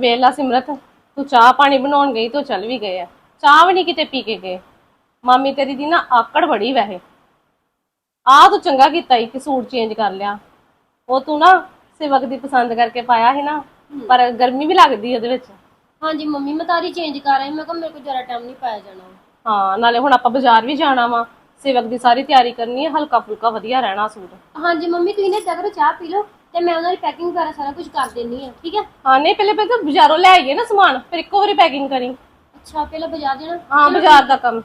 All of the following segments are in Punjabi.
ਵੇਲਾ ਸਿਮਰਤ ਤੂੰ ਚਾਹ ਪਾਣੀ ਬਣਾਉਣ ਗਈ ਤੂੰ ਚੱਲ ਵੀ ਗਏ ਆ। ਚਾਹ ਵੀ ਨਹੀਂ ਕਿਤੇ ਪੀ ਕੇ ਗਏ। ਮਾਮੀ ਤੇਰੀ ਦੀ ਨਾ ਆਕੜ ਬੜੀ ਵੈਸੇ। ਆ ਤੂੰ ਚੰਗਾ ਕੀਤਾ ਈ ਕਿ ਸੂਟ ਚੇਂਜ ਕਰ ਲਿਆ। ਉਹ ਤੂੰ ਨਾ ਸਿਵਕ ਦੀ ਪਸੰਦ ਕਰਕੇ ਪਾਇਆ ਸੀ ਨਾ ਪਰ ਗਰਮੀ ਵੀ ਲੱਗਦੀ ਉਹਦੇ ਵਿੱਚ। ਹਾਂਜੀ ਮੰਮੀ ਮੈਂ ਤਾਰੀ ਚੇਂਜ ਕਰ ਆਈ ਮੈਂ ਕਿਹਾ ਮੇਰੇ ਕੋਲ ਜਰਾ ਟਾਈਮ ਨਹੀਂ ਪਾਇਆ ਜਾਣਾ। ਹਾਂ ਨਾਲੇ ਹੁਣ ਆਪਾਂ ਬਾਜ਼ਾਰ ਵੀ ਜਾਣਾ ਵਾ। ਸਿਵਕ ਦੀ ਸਾਰੀ ਤਿਆਰੀ ਕਰਨੀ ਹੈ ਹਲਕਾ ਫੁਲਕਾ ਵਧੀਆ ਰਹਿਣਾ ਸੂਟ। ਹਾਂਜੀ ਮੰਮੀ ਤੁਸੀਂ ਨੇ ਕਰੋ ਚਾਹ ਪੀ ਲਓ। ਤੇ ਮੈਂ ਉਹਨਾਂ ਦੀ ਪੈਕਿੰਗ ਵਗੈਰਾ ਸਾਰਾ ਕੁਝ ਕਰ ਦੇਣੀ ਆ ਠੀਕ ਹੈ? ਹਾਂ ਨਹੀਂ ਪਹਿਲੇ ਪਹਿਲੇ ਤਾਂ ਬਾਜ਼ਾਰੋਂ ਲੈ ਆਈਏ ਨਾ ਸਮਾਨ ਫਿਰ ਇੱਕੋ ਵਾਰੀ ਪੈਕਿੰਗ ਕਰੀ। ਅੱਛਾ ਪਹਿਲਾਂ ਬਾਜ਼ਾਰ ਜਾਣਾ? ਹਾਂ ਬਾਜ਼ਾਰ ਦਾ ਕੰਮ।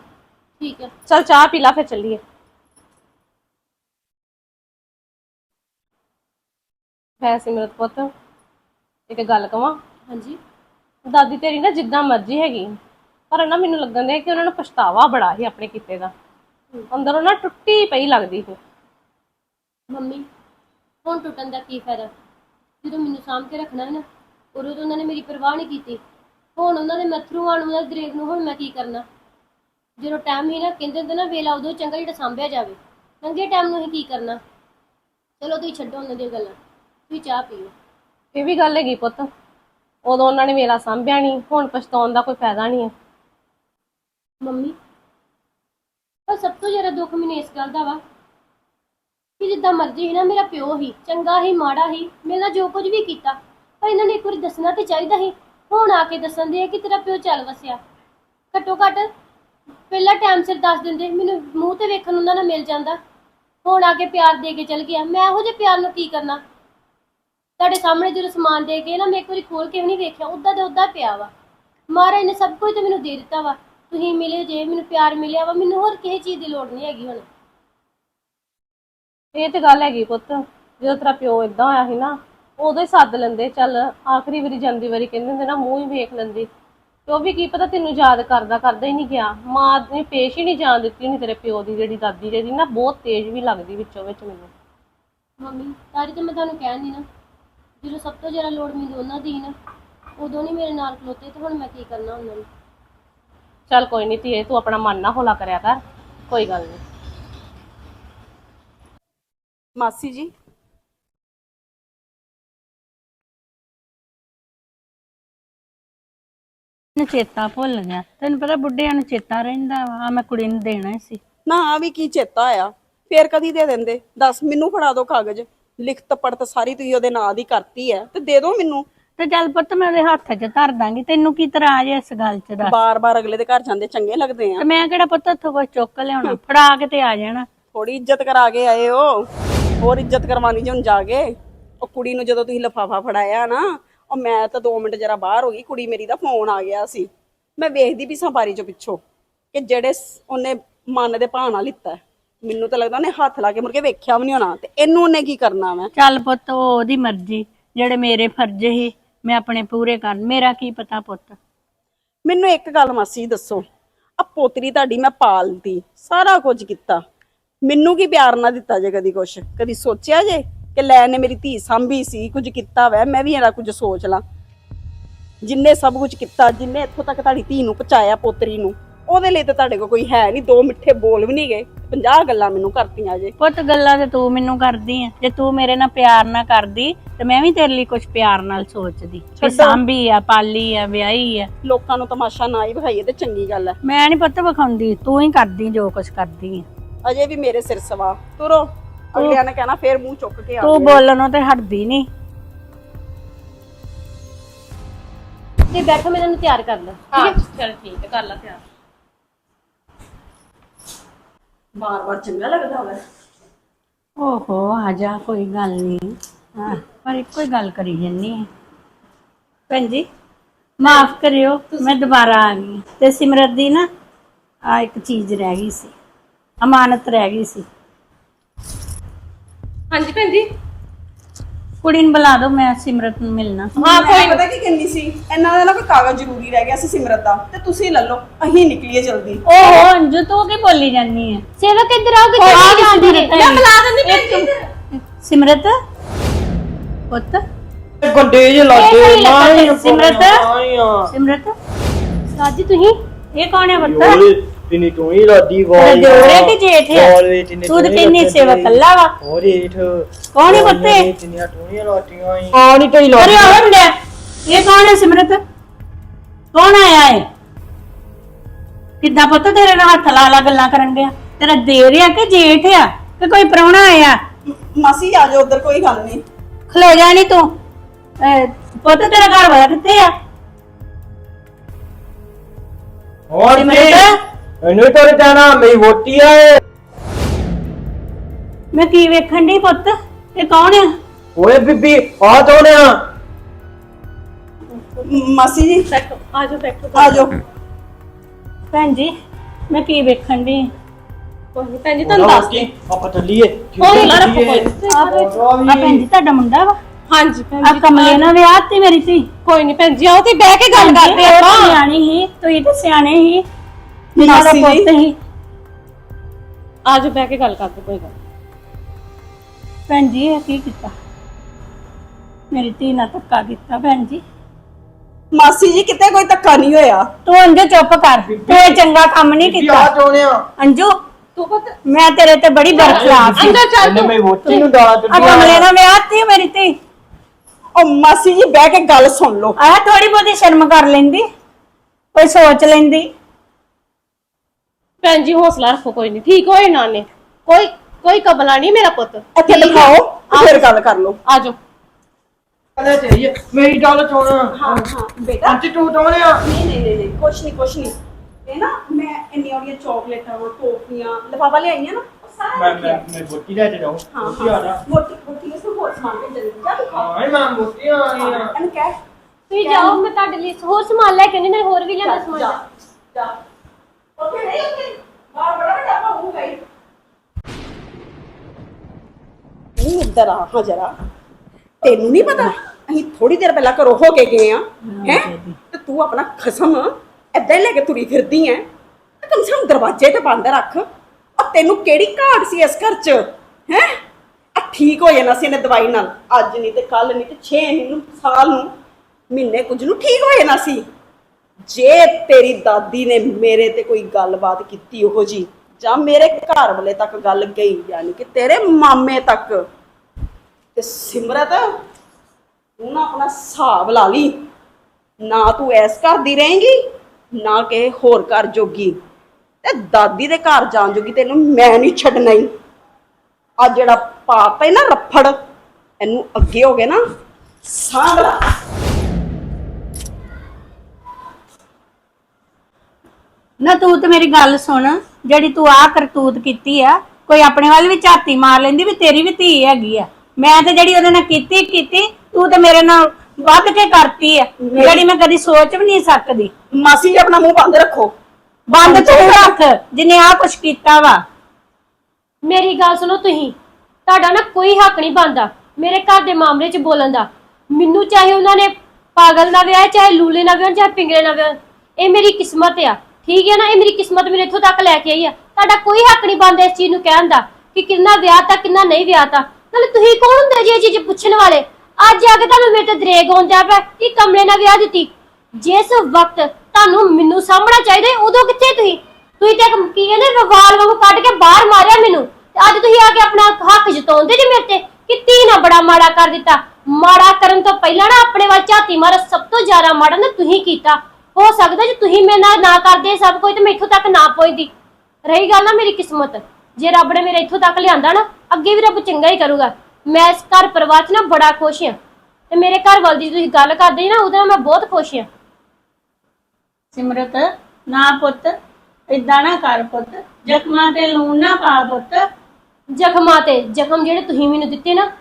ਠੀਕ ਹੈ। ਚਲ ਚਾਹ ਪੀ ਲਾ ਫਿਰ ਚੱਲੀਏ। ਹੈ ਸਿਮਰਤ ਪੁੱਤ ਇੱਕ ਗੱਲ ਕਵਾਂ। ਹਾਂਜੀ। ਦਾਦੀ ਤੇਰੀ ਨਾ ਜਿੱਦਾਂ ਮਰਜ਼ੀ ਹੈਗੀ ਪਰ ਨਾ ਮੈਨੂੰ ਲੱਗਣ ਡਿਆ ਕਿ ਉਹਨਾਂ ਨੂੰ ਪਛਤਾਵਾ ਬੜਾ ਸੀ ਆਪਣੇ ਕੀਤੇ ਦਾ। ਅੰਦਰੋਂ ਨਾ ਟੁੱਟੀ ਪਈ ਲੱਗਦੀ ਸੀ। ਮੰਮੀ ਹੁਣ ਟੁੱਟਣ ਦਾ ਕੀ ਫਾਇਦਾ? ਜਦੋਂ ਮੈਨੂੰ ਸਾਂਭ ਕੇ ਰੱਖਣਾ ਹੈ ਨਾ ਉਦੋਂ ਤਾਂ ਉਹਨਾਂ ਨੇ ਮੇਰੀ ਪਰਵਾਹ ਨਹੀਂ ਕੀਤੀ। ਹੁਣ ਉਹਨਾਂ ਦੇ ਮਥਰੂਆਂ ਨੂੰ ਉਹਨਾਂ ਦੇ ਦਰੇਕ ਨੂੰ ਹੁਣ ਮੈਂ ਕੀ ਕਰਨਾ? ਜਦੋਂ ਟਾਈਮ ਹੀ ਨਾ ਕਹਿੰਦੇ ਹੁੰਦੇ ਨਾ ਵੇਲਾ ਉਦੋਂ ਚੰਗਾ ਜਿਹੜਾ ਸਾਂਭਿਆ ਜਾਵੇ। ਲੰਘੇ ਟਾਈਮ ਨੂੰ ਹੀ ਕੀ ਕਰਨਾ? ਚਲੋ ਤੁਸੀਂ ਛੱਡੋ ਉਹਨਾਂ ਦੀਆਂ ਗੱਲਾਂ। ਤੁਸੀਂ ਚਾਹ ਪੀਓ। ਇਹ ਵੀ ਗੱਲ ਹੈਗੀ ਪੁੱਤ। ਉਦੋਂ ਉਹਨਾਂ ਨੇ ਵੇਲਾ ਸਾਂਭਿਆ ਨਹੀਂ ਹੁਣ ਪਛਤਾਉਣ ਦਾ ਕੋਈ ਫਾਇਦਾ ਨਹੀਂ ਹੈ। ਮੰਮੀ ਪਰ ਸਭ ਤੋਂ ਜ਼ਿਆਦਾ ਦੁੱਖ ਮੈਨੂੰ ਇਸ ਗੱਲ ਦਾ ਵਾ ਕਿ ਜਿੱਦਾਂ ਮਰਜ਼ੀ ਸੀ ਨਾ, ਮੇਰਾ ਪਿਓ ਹੀ ਚੰਗਾ ਹੀ ਮਾੜਾ ਹੀ ਮੇਰੇ ਨਾਲ ਜੋ ਕੁਝ ਵੀ ਕੀਤਾ, ਪਰ ਇਹਨਾਂ ਨੇ ਇੱਕ ਵਾਰੀ ਦੱਸਣਾ ਤੇ ਚਾਹੀਦਾ ਸੀ, ਹੁਣ ਆ ਕੇ ਦੱਸਣ ਦੇ ਕਿ ਤੇਰਾ ਪਿਓ ਚੱਲ ਵਸਿਆ। ਘੱਟੋ ਘੱਟ ਪਹਿਲਾਂ ਟਾਈਮ ਸਿਰ ਦੱਸ ਦਿੰਦੇ, ਮੈਨੂੰ ਮੂੰਹ ਤੇ ਵੇਖਣ ਨੂੰ ਉਹਨਾਂ ਨਾਲ ਮਿਲ ਜਾਂਦਾ। ਹੁਣ ਆ ਕੇ ਪਿਆਰ ਦੇ ਕੇ ਚਲ ਗਿਆ, ਮੈਂ ਇਹੋ ਜਿਹੇ ਪਿਆਰ ਨੂੰ ਕੀ ਕਰਨਾ? ਤੁਹਾਡੇ ਸਾਹਮਣੇ ਜਦੋਂ ਸਮਾਨ ਦੇ ਕੇ ਨਾ ਮੈਂ ਇੱਕ ਵਾਰੀ ਖੋਲ ਕੇ ਵੀ ਨਹੀਂ ਵੇਖਿਆ, ਉਦਾਂ ਦੇ ਉਦਾਂ ਪਿਆ ਵਾ। ਮਹਾਰਾਜ ਨੇ ਸਭ ਕੁਝ ਤੇ ਮੈਨੂੰ ਦੇ ਦਿੱਤਾ ਵਾ। ਤੁਸੀਂ ਮਿਲੇ ਜੇ, ਮੈਨੂੰ ਪਿਆਰ ਮਿਲਿਆ ਵਾ, ਮੈਨੂੰ ਹੋਰ ਕਿਸੇ ਚੀਜ਼ ਦੀ ਲੋੜ ਨਹੀਂ ਹੈਗੀ ਹੁਣ। ਇਹ ਤੇ ਗੱਲ ਹੈਗੀ ਪੁੱਤ ਜਦੋਂ ਤੇਰਾ ਪਿਓ ਇਦਾਂ ਹੋਇਆ ਸੀ ਨਾ ਉਦੋਂ ਹੀ ਸੱਦ ਲੈਂਦੇ ਚੱਲ ਆਖਰੀ ਵਾਰੀ ਜਾਂਦੀ ਵਾਰੀ ਕਹਿੰਦੇ ਹੁੰਦੇ ਨਾ ਮੂੰਹ ਹੀ ਵੇਖ ਲੈਂਦੀ। ਤੇ ਉਹ ਵੀ ਕੀ ਪਤਾ ਤੈਨੂੰ ਯਾਦ ਕਰਦਾ ਕਰਦਾ ਹੀ ਨਹੀਂ ਗਿਆ। ਮਾਂ ਨੇ ਪੇਸ਼ ਹੀ ਨਹੀਂ ਜਾਣ ਦਿੱਤੀ ਨਹੀਂ ਤੇਰੇ ਪਿਓ ਦੀ ਜਿਹੜੀ ਦਾਦੀ ਜਿਹੜੀ ਨਾ ਬਹੁਤ ਤੇਜ਼ ਵੀ ਲੱਗਦੀ ਵਿੱਚੋਂ ਵਿੱਚ ਮੈਨੂੰ। ਮੰਮੀ ਤਾਰੀ ਤੇ ਮੈਂ ਤੁਹਾਨੂੰ ਕਹਿਣ ਦੀ ਨਾ ਜਦੋਂ ਸਭ ਤੋਂ ਜ਼ਿਆਦਾ ਲੋੜ ਮੈਨੂੰ ਉਹਨਾਂ ਦੀ ਨਾ ਉਦੋਂ ਨਹੀਂ ਮੇਰੇ ਨਾਲ ਖਲੋਤੇ ਤੇ ਹੁਣ ਮੈਂ ਕੀ ਕਰਨਾ ਉਹਨਾਂ ਨੂੰ? ਚੱਲ ਕੋਈ ਨਹੀਂ ਧੀਏ ਤੂੰ ਆਪਣਾ ਮਨ ਨਾ ਹੌਲਾ ਕਰਿਆ ਕਰ ਕੋਈ ਗੱਲ ਨਹੀਂ ਮਾਸੀ ਜੀ। ਨੂੰ ਚੇਤਾ ਭੁੱਲ ਗਿਆ। ਤੈਨੂੰ ਪਤਾ ਬੁੱਢਿਆਂ ਨੂੰ ਚੇਤਾ ਰਹਿੰਦਾ ਵਾ। ਆਹ ਮੈਂ ਕੁੜੀ ਨੂੰ ਦੇਣਾ ਹੀ ਸੀ। ਨਾ ਆ ਵੀ ਕੀ ਚੇਤਾ ਆਇਆ ਫੇਰ ਕਦੀ ਦੇ ਦਿੰਦੇ। ਦੱਸ ਮੈਨੂੰ ਫੜਾ ਦਿਓ ਕਾਗਜ਼। ਲਿਖਤ ਪੜਤ ਸਾਰੀ ਤੁਸੀਂ ਉਹਦੇ ਨਾਂ ਦੀ ਕਰਤੀ ਹੈ ਤੇ ਦੇ ਦਿਓ ਮੈਨੂੰ। ਤੇ ਚੱਲ ਪੁੱਤ ਮੈਂ ਉਹਦੇ ਹੱਥ 'ਚ ਧਰ ਦਾਂਗੀ। ਤੈਨੂੰ ਕੀ ਤਰਾਜ ਇਸ ਗੱਲ 'ਚ ਦਾ ਬਾਰ-ਬਾਰ ਅਗਲੇ ਦੇ ਘਰ ਜਾਂਦੇ ਚੰਗੇ ਲੱਗਦੇ ਆ। ਤੇ ਮੈਂ ਕਿਹੜਾ ਪੁੱਤ ਉੱਥੋਂ ਕੁਝ ਚੁੱਕ ਲਿਆਉਣਾ? ਫੜਾ ਕੇ ਤੇ ਆ ਜਾਣਾ। ਥੋੜੀ ਇੱਜ਼ਤ ਕਰਾ ਕੇ ਆਏ ਹੋ। ਹੋਰ ਇੱਜ਼ਤ ਕਰਵਾਣੀ ਜੀ ਹੁਣ ਜਾ ਕੇ। ਉਹ ਕੁੜੀ ਨੂੰ ਜਦੋਂ ਤੁਸੀਂ ਲਫਾਫਾ ਫੜਾਇਆ ਨਾ ਉਹ ਮੈਂ ਤਾਂ 2 ਮਿੰਟ ਜਰਾ ਬਾਹਰ ਹੋ ਗਈ ਕੁੜੀ ਮੇਰੀ ਦਾ ਫੋਨ ਆ ਗਿਆ ਸੀ। ਮੈਂ ਵੇਖਦੀ ਵੀ ਸਾਂ ਚੋਂ ਪਿੱਛੋਂ ਕਿ ਜਿਹੜੇ ਉਹਨੇ ਮਨ ਦੇ ਭਾਣਾ ਲਿੱਤਾ। ਮੈਨੂੰ ਤਾਂ ਲੱਗਦਾ ਉਹਨੇ ਹੱਥ ਲਾ ਕੇ ਮੁੜ ਕੇ ਵੇਖਿਆ ਵੀ ਨਹੀਂ ਹੋਣਾ ਤੇ ਇਹਨੂੰ ਉਹਨੇ ਕੀ ਕਰਨਾ ਮੈਂ ਚੱਲ ਪੁੱਤ ਉਹ ਉਹਦੀ ਮਰਜ਼ੀ। ਜਿਹੜੇ ਮੇਰੇ ਫਰਜ਼ ਸੀ ਮੈਂ ਆਪਣੇ ਪੂਰੇ ਕਰ ਮੇਰਾ ਕੀ ਪਤਾ ਪੁੱਤ? ਮੈਨੂੰ ਇੱਕ ਗੱਲ ਮਾਸੀ ਦੱਸੋ ਆ ਪੋਤਰੀ ਤੁਹਾਡੀ ਮੈਂ ਪਾਲਤੀ ਸਾਰਾ ਕੁਝ ਕੀਤਾ। ਮੈਨੂੰ ਕੀ ਪਿਆਰ ਨਾ ਦਿੱਤਾ ਜੇ ਕਦੀ ਕੁਛ? ਕਦੀ ਸੋਚਿਆ ਜੇ ਕਿ ਲੈ ਨੇ ਮੇਰੀ ਧੀ ਸਾਂਭੀ ਸੀ ਕੁਝ ਕੀਤਾ ਵੈ ਮੈਂ ਵੀ ਇਹਦਾ ਕੁਝ ਸੋਚ ਲਾਂ। ਜਿੰਨੇ ਸਭ ਕੁਝ ਕੀਤਾ ਜਿੰਨੇ ਇੱਥੋਂ ਤੱਕ ਤੁਹਾਡੀ ਧੀ ਨੂੰ ਪਹੁੰਚਾਇਆ ਪੋਤਰੀ ਨੂੰ ਉਹਦੇ ਲਈ ਤਾਂ ਤੁਹਾਡੇ ਕੋਲ ਕੋਈ ਹੈ ਨਹੀਂ ਦੋ ਮਿੱਠੇ ਬੋਲ ਵੀ ਨਹੀਂ ਗਏ। 50 ਗੱਲਾਂ ਮੈਨੂੰ ਕਰਤੀਆਂ ਜੇ। ਪੁੱਤ ਗੱਲਾਂ ਤੇ ਤੂੰ ਮੈਨੂੰ ਕਰਦੀ ਆ ਜੇ ਤੂੰ ਮੇਰੇ ਨਾਲ ਪਿਆਰ ਨਾ ਕਰਦੀ ਤੇ ਮੈਂ ਵੀ ਤੇਰੇ ਲਈ ਕੁਝ ਪਿਆਰ ਨਾਲ ਸੋਚਦੀ। ਕਿ ਸਾਂਭੀ ਆ ਪਾਲੀ ਆ ਵਿਆਹੀ ਆ। ਲੋਕਾਂ ਨੂੰ ਤਮਾਸ਼ਾ ਨਾ ਹੀ ਵਿਖਾਈਏ ਤੇ ਚੰਗੀ ਗੱਲ ਹੈ ਮੈਂ ਨਹੀਂ ਪੁੱਤ ਵਿਖਾਉਂਦੀ ਤੂੰ ਹੀ ਕਰਦੀ ਜੋ ਕੁਝ ਕਰਦੀ ਆ ਅਜੇ ਵੀ ਮੇਰੇ ਸਿਰ ਸਵਾ। ਤੁਰੋ। ਅਗਲਿਆਂ ਨੇ ਕਹਿਣਾ ਫੇਰ ਮੂੰਹ ਚੁੱਕ ਕੇ ਆ ਤੂੰ ਬੋਲਣੋਂ ਤੇ ਹਟਦੀ ਨਹੀਂ ਤੇ ਬੈਠੋ ਮੈਂ ਇਹਨਾਂ ਨੂੰ ਤਿਆਰ ਕਰ ਲਾਂ। ਹਾਂ? ਚੱਲ ਠੀਕ ਹੈ ਕਰ ਲਾ ਤਿਆਰ। ਬਾਰ-ਬਾਰ ਚੰਗਾ ਲੱਗਦਾ ਹੋਵੇ ਓਹੋ ਆ ਜਾ ਕੋਈ ਗੱਲ ਨਹੀਂ ਹਾਂ। ਪਰ ਇੱਕੋ ਹੀ ਗੱਲ ਕਰੀ ਜੰਨੀ ਹੈ। ਭੈਣ ਜੀ? ਮਾਫ ਕਰਿਓ ਮੈਂ ਦੁਬਾਰਾ ਆ ਗਈ ਤੇ ਸਿਮਰਤ ਦੀ ਨਾ ਆ ਇੱਕ ਚੀਜ਼ ਰਹਿ ਗਈ ਸੀ। ਅਮਾਨਤ ਰਹਿ ਗਈ ਸੀ। ਹਾਂਜੀ ਭੈਣ ਜੀ। ਕੁੜੀ ਨੂੰ ਬੁਲਾ ਦਿਓ ਮੈਂ ਸਿਮਰਤ ਨੂੰ ਮਿਲਣਾ। ਹਾਂ ਕੋਈ ਪਤਾ ਕੀ ਕਹਿੰਦੀ ਸੀ? ਇਹਨਾਂ ਦਾ ਨਾ ਕੋਈ ਕਾਗਜ਼ ਜ਼ਰੂਰੀ ਰਹਿ ਗਿਆ ਸੀ ਸਿਮਰਤ ਦਾ ਤੇ ਤੁਸੀਂ ਲੈ ਲਓ ਅਸੀਂ ਨਿਕਲੀਏ ਜਲਦੀ। ਓਹੋ ਅੰਜੂ ਤੂੰ ਕੀ ਬੋਲੀ ਜਾਂਦੀ ਹੈ ਸੇਵਕ ਇੱਧਰ ਆਓ ਕਿੱਥੇ ਜਾਂਦੇ ਨੇ ਮੈਂ ਬੁਲਾ ਦਿੰਦੀ ਸਿਮਰਤ ਪੁੱਤ। ਗੱਡੇ ਜੇ ਲੱਗੇ ਮਾਈ ਸਿਮਰਤ। ਸਿਮਰਤ। ਰਾਜੀ ਤੁਸੀਂ? ਇਹ ਕੌਣ ਹੈ ਪੁੱਤ? ਤਿੰਨੀ ਤੂੰ ਹੀ ਲਾਡੀ ਵਾਲੀ ਜੋੜੇ ਕਿ ਜੇਠ ਹੈ ਤੂੰ ਤੇ ਕਿੰਨੀ ਸੇਵਾ ਕੱਲਾ ਵਾ। ਹੋਰ ਜੇਠ ਕੌਣ ਹੈ ਪੁੱਤੇ ਤਿੰਨੀਆਂ ਤੂੰ ਹੀ ਲਾਟੀਆਂ ਆਈ ਹਾਂ ਨਹੀਂ ਤੇਰੀ ਅਰੇ ਲਾਡੀ ਆਹ ਮੁੰਡਿਆ ਇਹ ਕੌਣ ਹੈ ਸਿਮਰਤ? ਕੌਣ ਆਇਆ ਹੈ ਕਿੱਦਾਂ ਪੁੱਤ ਤੇਰੇ ਨਾਲ ਹੱਥ ਲਾ ਲਾ ਗੱਲਾਂ ਕਰਨ ਡਿਆ? ਤੇਰਾ ਦੇਰ ਆ ਕਿ ਜੇਠ ਆ? ਕਿ ਕੋਈ ਪ੍ਰਾਹੁਣਾ ਆਇਆ? ਮਾਸੀ ਆ ਜਾਓ ਉਧਰ ਕੋਈ ਗੱਲ ਨਹੀਂ। ਖਲੋ ਜਾ ਨੀ ਤੂੰ। ਪੁੱਤ ਤੇਰਾ ਘਰ ਵਾਲਾ ਕਿੱਥੇ ਆ? ਹੋਰ ਸਿਮਰਤ? ਕੀ ਇਹਨੂੰ ਤਾਂ ਜਾਣਾ ਮੇਰੀ ਵੋਟੀ ਆ ਇਹ। ਮੈਂ ਕੀ ਵੇਖਣ ਦੀ ਪੁੱਤ? ਇਹ ਕੌਣ ਆ? ਓਏ ਬੀਬੀ ਆ? ਤੋੜਿਆ ਮਾਸੀ ਜੀ। ਬੈਠੋ ਆ ਜਾਓ ਬੈਠੋ। ਆ ਜਾਓ। ਭੈਣ ਜੀ ਮੈਂ ਕੀ ਵੇਖਣ ਦੀ ਕੋਈ ਨਹੀਂ ਭੈਣ ਜੀ ਤੁਹਾਨੂੰ ਦੱਸ ਦੇ ਆਪਾਂ ਚੱਲੀਏ। ਹੌਸਲਾ ਰੱਖੋ ਕੋਈ ਨੀ। ਆ ਭੈਣ ਜੀ ਤੁਹਾਡਾ ਮੁੰਡਾ ਵਾ। ਹਾਂਜੀ ਭੈਣ ਆ ਜੀ ਕਮਲੇ ਨਾਲ ਵਿਆਹ ਤੇ ਮੇਰੀ ਧੀ। ਕੋਈ ਨਹੀਂ ਭੈਣ ਜੀ ਆਓ ਤੇ ਬਹਿ ਕੇ ਗੱਲ ਕਰਦੇ ਆਪਾਂ। ਸਿਆਣੀ ਹੀ ਤੁਸੀਂ ਤਾਂ ਸਿਆਣੇ ਹੀ ਮੇਰਾ ਮਾਸੀ ਜੀ। ਪੁੱਤ ਹੀ ਆ ਜਾਓ ਬਹਿ ਕੇ ਗੱਲ ਕਰਦੇ ਕੋਈ ਗੱਲ। ਭੈਣ ਜੀ ਇਹ ਕੀ ਕੀਤਾ? ਮੇਰੀ ਧੀ ਨਾਲ ਧੱਕਾ ਕੀਤਾ ਭੈਣ ਜੀ। ਮਾਸੀ ਜੀ ਕਿਤੇ ਕੋਈ ਧੱਕਾ ਨਹੀਂ ਹੋਇਆ। ਤੂੰ ਅੰਜੂ ਚੁੱਪ ਕਰ। ਤੂੰ ਇਹ ਚੰਗਾ ਕੰਮ ਨਹੀਂ ਬੀਬੀ ਕੀਤਾ। ਆ ਤੋੜਿਆ ਅੰਜੂ ਤੂੰ ਪੁੱਤ ਮੈਂ ਤੇਰੇ ਤੇ ਬੜੀ ਬਰਖਲਾਫ ਸੀ। ਅੰਦਰ ਚੱਲ ਇਹਨੇ ਤੂੰ। ਮੇਰੀ ਵੋਟੀ ਨੂੰ ਦਾਤ ਆ ਕਮਲੇ ਨਾਲ ਵਿਆਹ ਤੀ ਮੇਰੀ ਧੀ। ਉਹ ਮਾਸੀ ਜੀ ਬਹਿ ਕੇ ਗੱਲ ਸੁਣ ਲਓ। ਆਹ ਥੋੜੀ ਬਹੁਤੀ ਸ਼ਰਮ ਕਰ ਲੈਂਦੀ। ਕੋਈ ਸੋਚ ਲੈਂਦੀ। ਭੈਣ ਜੀ ਹੌਸਲਾ ਰੱਖੋ ਕੋਈ ਨਹੀਂ ਠੀਕ ਹੋਏ ਨਾਨੇ। ਕੋਈ ਕੋਈ ਕਬਲਾ ਨਹੀਂ ਮੇਰਾ ਪੁੱਤ। ਇੱਥੇ ਦਿਖਾਓ ਤੇ ਫਿਰ ਗੱਲ ਕਰ ਲਓ। ਆ ਜਾਓ ਕਹਿੰਦਾ ਚਾਹੀਏ ਮੇਰੀ ਗੱਲ ਸੁਣ। ਹਾਂ ਹਾਂ ਬੇਟਾ। ਅੱਜ ਤੂੰ ਤੋੜਿਆ ਨਹੀਂ ਨਹੀਂ ਨਹੀਂ ਨਹੀਂ, ਕੁਛ ਨਹੀਂ ਕੁਛ ਨਹੀਂ ਇਹ ਨਾ ਮੈਂ ਇੰਨੀਆਂ ਉਹਦੀਆਂ ਚਾਕਲੇਟਾਂ ਟੋਫੀਆਂ ਲਿਫਾਫਾ ਲਿਆਈਆਂ ਨਾ ਉਹ ਸਾਰਾ ਮੈਂ ਰੱਖਿਆ। ਮੈਂ ਮੈਂ ਵੋਟੀ ਲੈ ਕੇ ਜਾਉਂ ਹਾਂ ਵੋਟੀ ਆ ਜਾ। ਹਾਂ ਮੋਟੀ ਮੋਟੀ ਇਸ ਨੂੰ ਹੋਰ ਸਮਾਨ ਭੇਜ ਦੇ ਜਾ ਦਿਖਾਓ ਹਾਂ ਮੈਂ ਵੋਟੀ ਆ ਗਈ ਆ। ਇਹਨੂੰ ਕਹਿ। ਤੁਸੀਂ ਜਾਓ ਮੈਂ ਤੁਹਾਡੇ ਲਈ ਹੋਰ ਸਮਾਨ ਲੈ ਕੇ ਆਉਂਦੀ ਨਾਲੇ ਹੋਰ ਵੀ ਲਿਆਂਦਾ ਸਮਾਨ। ਜਾ ਜਾ। ਉੱਥੇ ਨਹੀਂ ਉੱਥੇ ਬਾਹਰ ਬੜਾ ਵੱਡਾ ਪਾਉ ਗਈ ਨਹੀਂ ਇੱਧਰ ਆ ਹਾਂ ਜਰਾ। ਤੈਨੂੰ ਨਹੀਂ ਪਤਾ ਅਸੀਂ ਥੋੜੀ ਦੇਰ ਪਹਿਲਾਂ ਘਰੋਂ ਹੋ ਕੇ ਗਏ ਆ ਹੈ ਤੇ ਤੂੰ ਆਪਣਾ ਖਸਮ ਏਦਾਂ ਹੀ ਲੈ ਕੇ ਤੁਰੀ ਫਿਰਦੀ ਐ। ਕਮ ਸੇ ਕਮ ਦਰਵਾਜ਼ੇ ਤੇ ਬੰਦ ਰੱਖ। ਆ ਤੈਨੂੰ ਕਿਹੜੀ ਘਾਟ ਸੀ ਇਸ ਘਰ 'ਚ ਹੈ? ਆ ਠੀਕ ਹੋ ਜਾਣਾ ਸੀ ਇਹਨੇ ਦਵਾਈ ਨਾਲ। ਅੱਜ ਨਹੀਂ ਤੇ ਕੱਲ ਨਹੀਂ ਤੇ 6 ਨੂੰ ਸਾਲ ਨੂੰ ਮਹੀਨੇ ਕੁਝ ਨੂੰ ਠੀਕ ਹੋ ਜਾਣਾ ਸੀ। ਜੇ ਤੇਰੀ ਦਾਦੀ ਨੇ ਮੇਰੇ ਤੇ ਕੋਈ ਗੱਲਬਾਤ ਕੀਤੀ ਉਹ ਜੀ, ਜਾਂ ਮੇਰੇ ਘਰ ਵਾਲੇ ਤੱਕ ਗੱਲ ਗਈ, ਯਾਨੀ ਕਿ ਤੇਰੇ ਮਾਮੇ ਤੱਕ, ਤੇ ਸਿਮਰਤ, ਤੂੰ ਨਾ ਆਪਣਾ ਹਿਸਾਬ ਲਾ ਲਈ। ਨਾ ਤੂੰ ਐਸ ਘਰ ਦੀ ਰਹੇਂਗੀ, ਨਾ ਕਿ ਹੋਰ ਘਰ ਜੋਗੀ। ਤੇ ਦਾਦੀ ਦੇ ਘਰ ਜਾਣ ਜੋਗੀ ਤੈਨੂੰ ਮੈਂ ਨਹੀਂ ਛੱਡਣਾ ਹੀ। ਆ ਜਿਹੜਾ ਪਾਪ ਹੈ ਨਾ ਰੱਫੜ, ਇਹਨੂੰ ਅੱਗੇ ਹੋ ਗਏ ਨਾ ਸਾਂਭ ਲਾ ਨਾ ਤੂੰ ਤੇ ਮੇਰੀ ਗੱਲ ਸੁਣ ਜਿਹੜੀ ਤੂੰ ਆ ਕਰਤੂਤ ਕੀਤੀ ਆ ਕੋਈ ਆਪਣੇ ਵੱਲ ਵੀ ਝਾਤੀ ਮਾਰ ਲੈਂਦੀ ਵੀ ਤੇਰੀ ਵੀ ਧੀ ਹੈਗੀ ਆ। ਮੈਂ ਤੇ ਜਿਹੜੀ ਉਹਦੇ ਨਾਲ ਕੀਤੀ ਕੀਤੀ ਤੂੰ ਤੇ ਮੇਰੇ ਨਾਲ ਵੱਧ ਕੇ ਕਰਤੀ ਆ। ਜਿਹੜੀ ਮੈਂ ਕਦੀ ਸੋਚ ਵੀ ਨਹੀਂ ਸਕਦੀ। ਮਾਸੀ ਜੀ ਆਪਣਾ ਮੂੰਹ ਬੰਦ ਰੱਖੋ। ਬੰਦ ਤੂੰ ਰੱਖ ਜਿਨੇ ਆ ਕੁਛ ਕੀਤਾ ਵਾ। ਮੇਰੀ ਗੱਲ ਸੁਣੋ ਤੁਸੀਂ। ਤੁਹਾਡਾ ਨਾ ਕੋਈ ਹੱਕ ਨਹੀਂ ਬਣਦਾ ਮੇਰੇ ਘਰ ਦੇ ਮਾਮਲੇ 'ਚ ਬੋਲਣ ਦਾ। ਮੈਨੂੰ ਚਾਹੇ ਉਹਨਾਂ ਨੇ ਪਾਗਲ ਨਾਲ ਵਿਆਹ ਚਾਹੇ ਲੂਲੇ ਨਾਲ ਵਿਆਹ ਚਾਹੇ ਪਿੰਗਲੇ ਨਾਲ ਵਿਆਹ ਇਹ ਮੇਰੀ ਕਿਸਮਤ ਆ। ਠੀਕ ਹੈ ਨਾ ਇਹ ਮੇਰੀ ਕਿਸਮਤ ਮੈਨੂੰ ਇੱਥੋਂ ਤੱਕ ਲੈ ਕੇ ਆਈ ਆ। ਤੁਹਾਡਾ ਕੋਈ ਹੱਕ ਨਹੀਂ ਬਣਦਾ ਇਸ ਚੀਜ਼ ਨੂੰ ਕਹਿਣ ਦਾ ਕਿ ਕਿੰਨਾ ਵਿਆਹ ਤਾਂ ਕਿੰਨਾ ਨਹੀਂ ਵਿਆਹ ਤਾਂ। ਨਾਲੇ ਤੁਸੀਂ ਕੌਣ ਹੁੰਦੇ ਜੀ ਇਹ ਚੀਜ਼ ਪੁੱਛਣ ਵਾਲੇ? ਅੱਜ ਆ ਕੇ ਤੁਹਾਨੂੰ ਮੇਰੇ ਤੇ ਦਰੇਗ ਆਉਂਦਾ ਪਿਆ ਕਿ ਕਮਲੇ ਨਾਲ ਵਿਆਹ ਦਿੱਤੀ। ਜਿਸ ਵਕਤ ਤੁਹਾਨੂੰ ਮੈਨੂੰ ਸਾਹਮਣਾ ਚਾਹੀਦਾ ਸੀ, ਉਦੋਂ ਕਿੱਥੇ ਤੁਸੀਂ? ਤੁਸੀਂ ਤਾਂ ਇੱਕ ਕੀ ਕਹਿੰਦੇ ਰਵਾਲ ਵਾਂਗੂ ਕੱਢ ਕੇ ਬਾਹਰ ਮਾਰਿਆ ਮੈਨੂੰ। ਤੇ ਅੱਜ ਤੁਸੀਂ ਆ ਕੇ ਆਪਣਾ ਹੱਕ ਜਤਾਉਂਦੇ ਜੀ ਮੇਰੇ ਤੇ ਕਿ ਧੀ ਨਾ ਬੜਾ ਮਾੜਾ ਕਰ ਦਿੱਤਾ। ਮਾੜਾ ਕਰਨ ਤੋਂ ਪਹਿਲਾਂ ਨਾ ਆਪਣੇ ਵੱਲ ਝਾਤੀ ਮਾਰਾ ਸਭ ਤੋਂ ਜ਼ਿਆਦਾ ਮਾੜਾ ਨਾ ਤੁਸੀਂ ਕੀਤਾ। ਹੋ ਸਕਦਾ ਜੇ ਤੁਸੀਂ ਮੇਰੇ ਨਾਲ ਨਾ ਕਰਦੇ ਸਭ ਕੁਝ ਤੇ ਮੈਂ ਇੱਥੋਂ ਤੱਕ ਨਾ ਪਹੁੰਚਦੀ ਰਹੀ ਗੱਲ ਨਾ ਮੇਰੀ ਕਿਸਮਤ। ਜੇ ਰੱਬ ਨੇ ਮੇਰੇ ਇੱਥੋਂ ਤੱਕ ਲਿਆਂਦਾ ਨਾ ਅੱਗੇ ਵੀ ਰੱਬ ਚੰਗਾ ਹੀ ਕਰੂਗਾ। ਮੈਂ ਇਸ ਘਰ ਪਰਿਵਾਰ 'ਚ ਨਾ ਬੜਾ ਖੁਸ਼ ਹਾਂ। ਤੇ ਮੇਰੇ ਘਰ ਵੱਲ ਦੀ ਤੁਸੀਂ ਗੱਲ ਕਰਦੇ ਜੀ ਨਾ ਉਹਦੇ ਨਾਲ ਮੈਂ ਬਹੁਤ ਖੁਸ਼ ਹਾਂ। ਸਿਮਰਤ ਨਾ ਪੁੱਤ। ਇਦਾਂ ਨਾ ਕਰ ਪੁੱਤ। ਜ਼ਖਮਾਂ ਤੇ ਲੂਣ ਨਾ ਪਾ ਪੁੱਤ। ਜ਼ਖਮਾਂ ਤੇ ਜ਼ਖਮ ਜਿਹੜੇ ਤੁਸੀਂ ਮੈਨੂੰ ਦਿੱਤੇ ਨਾ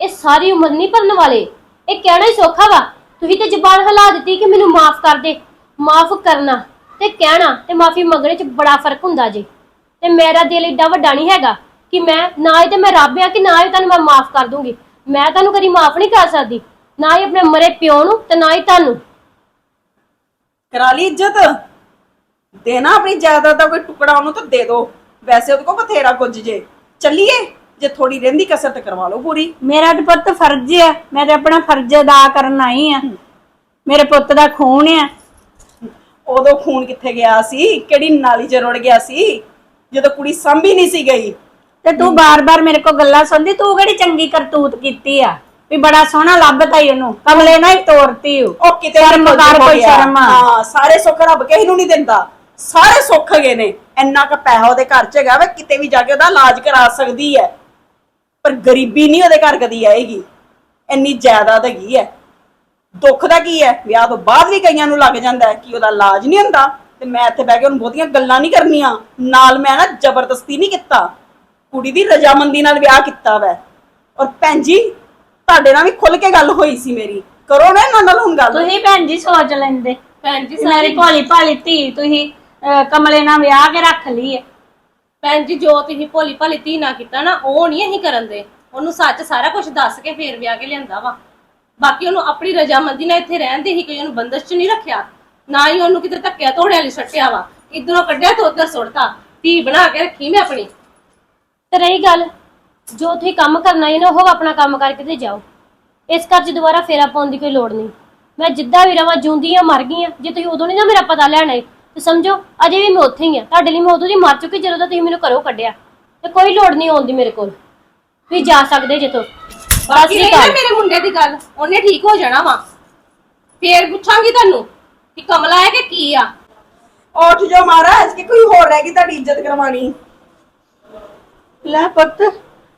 ਇਹ ਸਾਰੀ ਉਮਰ ਨਹੀਂ ਭਰਨ ਵਾਲੇ। ਇਹ ਕਹਿਣਾ ਹੀ ਸੌਖਾ ਵਾ। ਤੁਸੀਂ ਤੇ ਜ਼ਬਾਨ ਹਿਲਾ ਦਿੱਤੀ ਕਿ ਮੈਨੂੰ ਮਾਫ ਕਰ ਦੇ। ਮਾਫ ਕਰਨਾ ਤੇ ਕਹਿਣਾ ਤੇ ਮਾਫੀ ਮੰਗਣੇ 'ਚ ਬੜਾ ਫ਼ਰਕ ਹੁੰਦਾ ਜੀ। ਤੇ ਮੇਰਾ ਦਿਲ ਏਡਾ ਵੱਡਾ ਨਹੀਂ ਹੈਗਾ ਕਿ ਮੈਂ ਨਾ ਹੀ ਤੇ ਮੈਂ ਰੱਬ ਆ ਕਿ ਨਾ ਹੀ ਤੁਹਾਨੂੰ ਮੈਂ ਮਾਫ ਕਰ ਦੂੰਗੀ। ਮੈਂ ਤੁਹਾਨੂੰ ਕਦੀ ਮਾਫ ਨਹੀਂ ਕਰ ਸਕਦੀ। ਨਾ ਹੀ ਆਪਣੇ ਮਰੇ ਪਿਓ ਨੂੰ ਤੇ ਨਾ ਹੀ ਤੁਹਾਨੂੰ। ਕਰਾ ਲਈ ਇੱਜ਼ਤ। ਦੇਣਾ ਆਪਣੀ ਜਾਇਦਾਦ ਦਾ ਕੋਈ ਟੁਕੜਾ ਉਹਨੂੰ ਤਾਂ ਦੇ ਦਿਓ ਵੈਸੇ ਉਹਦੇ ਕੋਲ ਬਥੇਰਾ ਕੁਝ ਜੇ। ਚੱਲੀਏ ਜੇ ਥੋੜੀ ਰਹਿੰਦੀ ਕਸਰਤ ਕਰਵਾ ਲਓ ਪੂਰੀ। ਮੇਰਾ ਤੇ ਪੁੱਤ ਫਰਜ਼ ਆ। ਮੈਂ ਤੇ ਆਪਣਾ ਫਰਜ਼ ਅਦਾ ਕਰਨ ਆਈ ਆ। ਮੇਰੇ ਪੁੱਤ ਦਾ ਖੂਨ ਆ। ਉਦੋਂ ਖੂਨ ਕਿੱਥੇ ਗਿਆ ਸੀ? ਕਿਹੜੀ ਨਾਲੀ 'ਚ ਰੁੜ ਗਿਆ ਸੀ? ਜਦੋਂ ਕੁੜੀ ਸਾਂਭੀ ਨਹੀਂ ਸੀ ਗਈ। ਤੇ ਤੂੰ ਬਾਰ-ਬਾਰ ਮੇਰੇ ਕੋਲ ਗੱਲਾਂ ਸੁਣਦੀ ਤੂੰ ਕਿਹੜੀ ਚੰਗੀ ਕਰਤੂਤ ਕੀਤੀ ਆ? ਵੀ ਬੜਾ ਸੋਹਣਾ ਲੱਭਤਾ ਈ ਉਹਨੂੰ। ਕਮਲੇ ਨਾਲ ਹੀ ਤੋਰਤੀ ਉਹ ਉਹ ਕਿਤੇ ਸ਼ਰਮ ਕਰ ਕੋਈ ਗਿਆ। ਸ਼ਰਮ। ਹਾਂ ਸਾਰੇ ਸੁੱਖ ਰੱਬ ਕਿਸੇ ਨੂੰ ਨਹੀਂ ਦਿੰਦਾ। ਸਾਰੇ ਸੁੱਖ ਹੈਗੇ ਨੇ। ਇੰਨਾ ਕੁ ਪੈਸਾ ਉਹਦੇ ਘਰ 'ਚ ਹੈਗਾ ਵਾ ਕਿਤੇ ਵੀ ਜਾ ਕੇ ਉਹਦਾ ਇਲਾਜ ਕਰਾ ਸਕਦੀ ਹੈ ਪਰ ਗਰੀਬੀ ਨਹੀਂ ਉਹਦੇ ਘਰ ਕਦੀ ਆਏਗੀ। ਇੰਨੀ ਜਾਇਦਾਦ ਹੈਗੀ ਹੈ ਦੁੱਖ ਦਾ ਕੀ ਹੈ? ਵਿਆਹ ਤੋਂ ਬਾਅਦ ਵੀ ਕਈਆਂ ਨੂੰ ਲੱਗ ਜਾਂਦਾ ਹੈ ਕਿ ਉਹਦਾ ਇਲਾਜ ਨਹੀਂ ਹੁੰਦਾ ਤੇ ਮੈਂ ਇੱਥੇ ਬਹਿ ਕੇ ਉਹਨੂੰ ਬਹੁਤੀਆਂ ਗੱਲਾਂ ਨਹੀਂ ਕਰਨੀਆਂ। ਨਾਲ ਮੈਂ ਨਾ ਜ਼ਬਰਦਸਤੀ ਨਹੀਂ ਕੀਤਾ। ਕੁੜੀ ਦੀ ਰਜਾਮੰਦੀ ਨਾਲ ਵਿਆਹ ਕੀਤਾ ਵੈ। ਔਰ ਭੈਣ ਜੀ ਤੁਹਾਡੇ ਨਾਲ ਵੀ ਖੁੱਲ ਕੇ ਗੱਲ ਹੋਈ ਸੀ ਮੇਰੀ। ਕਰੋ ਨਾ ਇਹਨਾਂ ਨਾਲ ਹੁਣ ਗੱਲ। ਤੁਸੀਂ ਭੈਣ ਜੀ ਸੋਚ ਲੈਂਦੇ। ਭੈਣ ਜੀ ਮੇਰੀ ਭੋਲੀ ਭਾਲੀ ਧੀ ਤੁਸੀਂ ਅਹ, ਕਮਲੇ ਨਾਲ ਵਿਆਹ ਕੇ ਰੱਖ ਲਈ ਹੈ ਭੈਣ ਜੀ ਜੋ ਤੁਸੀਂ ਭੋਲੀ ਭਾਲੀ ਧੀ ਨਾ ਕੀਤਾ ਨਾ ਉਹ ਨਹੀਂ ਅਸੀਂ ਕਰਨ ਦੇ। ਉਹਨੂੰ ਸੱਚ ਸਾਰਾ ਕੁਝ ਦੱਸ ਕੇ ਫੇਰ ਵਿਆਹ ਕੇ ਲਿਆਂਦਾ ਵਾ। ਬਾਕੀ ਉਹਨੂੰ ਆਪਣੀ ਰਜਾਮੰਦੀ ਨਾਲ ਇੱਥੇ ਰਹਿਣ ਦੇ ਹੀ ਕੋਈ ਉਹਨੂੰ ਬੰਦਸ਼ ਚ ਨਹੀਂ ਰੱਖਿਆ। ਨਾ ਹੀ ਉਹਨੂੰ ਕਿਤੇ ਧੱਕਿਆ ਧੋੜਿਆ ਲਈ ਸੱਟਿਆ ਵਾ। ਇਧਰੋਂ ਕੱਢਿਆ ਤੇ ਉਧਰ ਸੁੱਟਤਾ। ਧੀ ਬਣਾ ਕੇ ਰੱਖੀ ਮੈਂ ਆਪਣੀ। ਤੇ ਰਹੀ ਗੱਲ, ਜੋ ਤੁਸੀਂ ਕੰਮ ਕਰਨਾ ਹੈ ਨਾ, ਉਹ ਆਪਣਾ ਕੰਮ ਕਰਕੇ ਤੇ ਜਾਓ। ਇਸ ਘਰ 'ਚ ਦੁਬਾਰਾ ਫੇਰਾ ਪਾਉਣ ਦੀ ਕੋਈ ਲੋੜ ਨਹੀਂ। ਮੈਂ ਜਿੱਦਾਂ ਵੀ ਰਵਾਂ, ਜਿਉਂਦੀ ਆ, ਮਰ ਗਈ ਆ, ਜੇ ਤੁਸੀਂ ਉਦੋਂ ਨਹੀਂ ਨਾ ਮੇਰਾ ਪਤਾ ਲੈਣਾ ਏ ਤੇ ਸਮਝੋ, ਅਜੇ ਵੀ ਮੈਂ ਉੱਥੇ ਹੀ ਆ। ਤੁਹਾਡੇ ਲਈ ਮੈਂ ਉਦੋਂ ਦੀ ਮਰ ਚੁੱਕੀ ਜਦੋਂ ਦਾ ਤੁਸੀਂ ਮੈਨੂੰ ਘਰੋਂ ਕੱਢਿਆ। ਤੇ ਕੋਈ ਲੋੜ ਨਹੀਂ ਆਉਣ ਦੀ ਮੇਰੇ ਕੋਲ। ਤੁਸੀਂ ਜਾ ਸਕਦੇ ਜੇ ਤੋਂ। ਬਾਕੀ ਰਹੀ ਨਾ ਮੇਰੇ ਮੁੰਡੇ ਦੀ ਗੱਲ। ਉਹਨੇ ਠੀਕ ਹੋ ਜਾਣਾ ਵਾ। ਫੇਰ ਪੁੱਛਾਂਗੀ ਤੁਹਾਨੂੰ ਕਿ ਕਮਲਾ ਹੈ ਕਿ ਕੀ ਆ? ਉੱਠ ਜਾਓ ਮਹਾਰਾਜ ਕਿ ਕੋਈ ਹੋਰ ਰਹਿ ਗਈ ਤੁਹਾਡੀ ਇੱਜ਼ਤ ਕਰਵਾਣੀ ਲੈ ਪੁੱਤ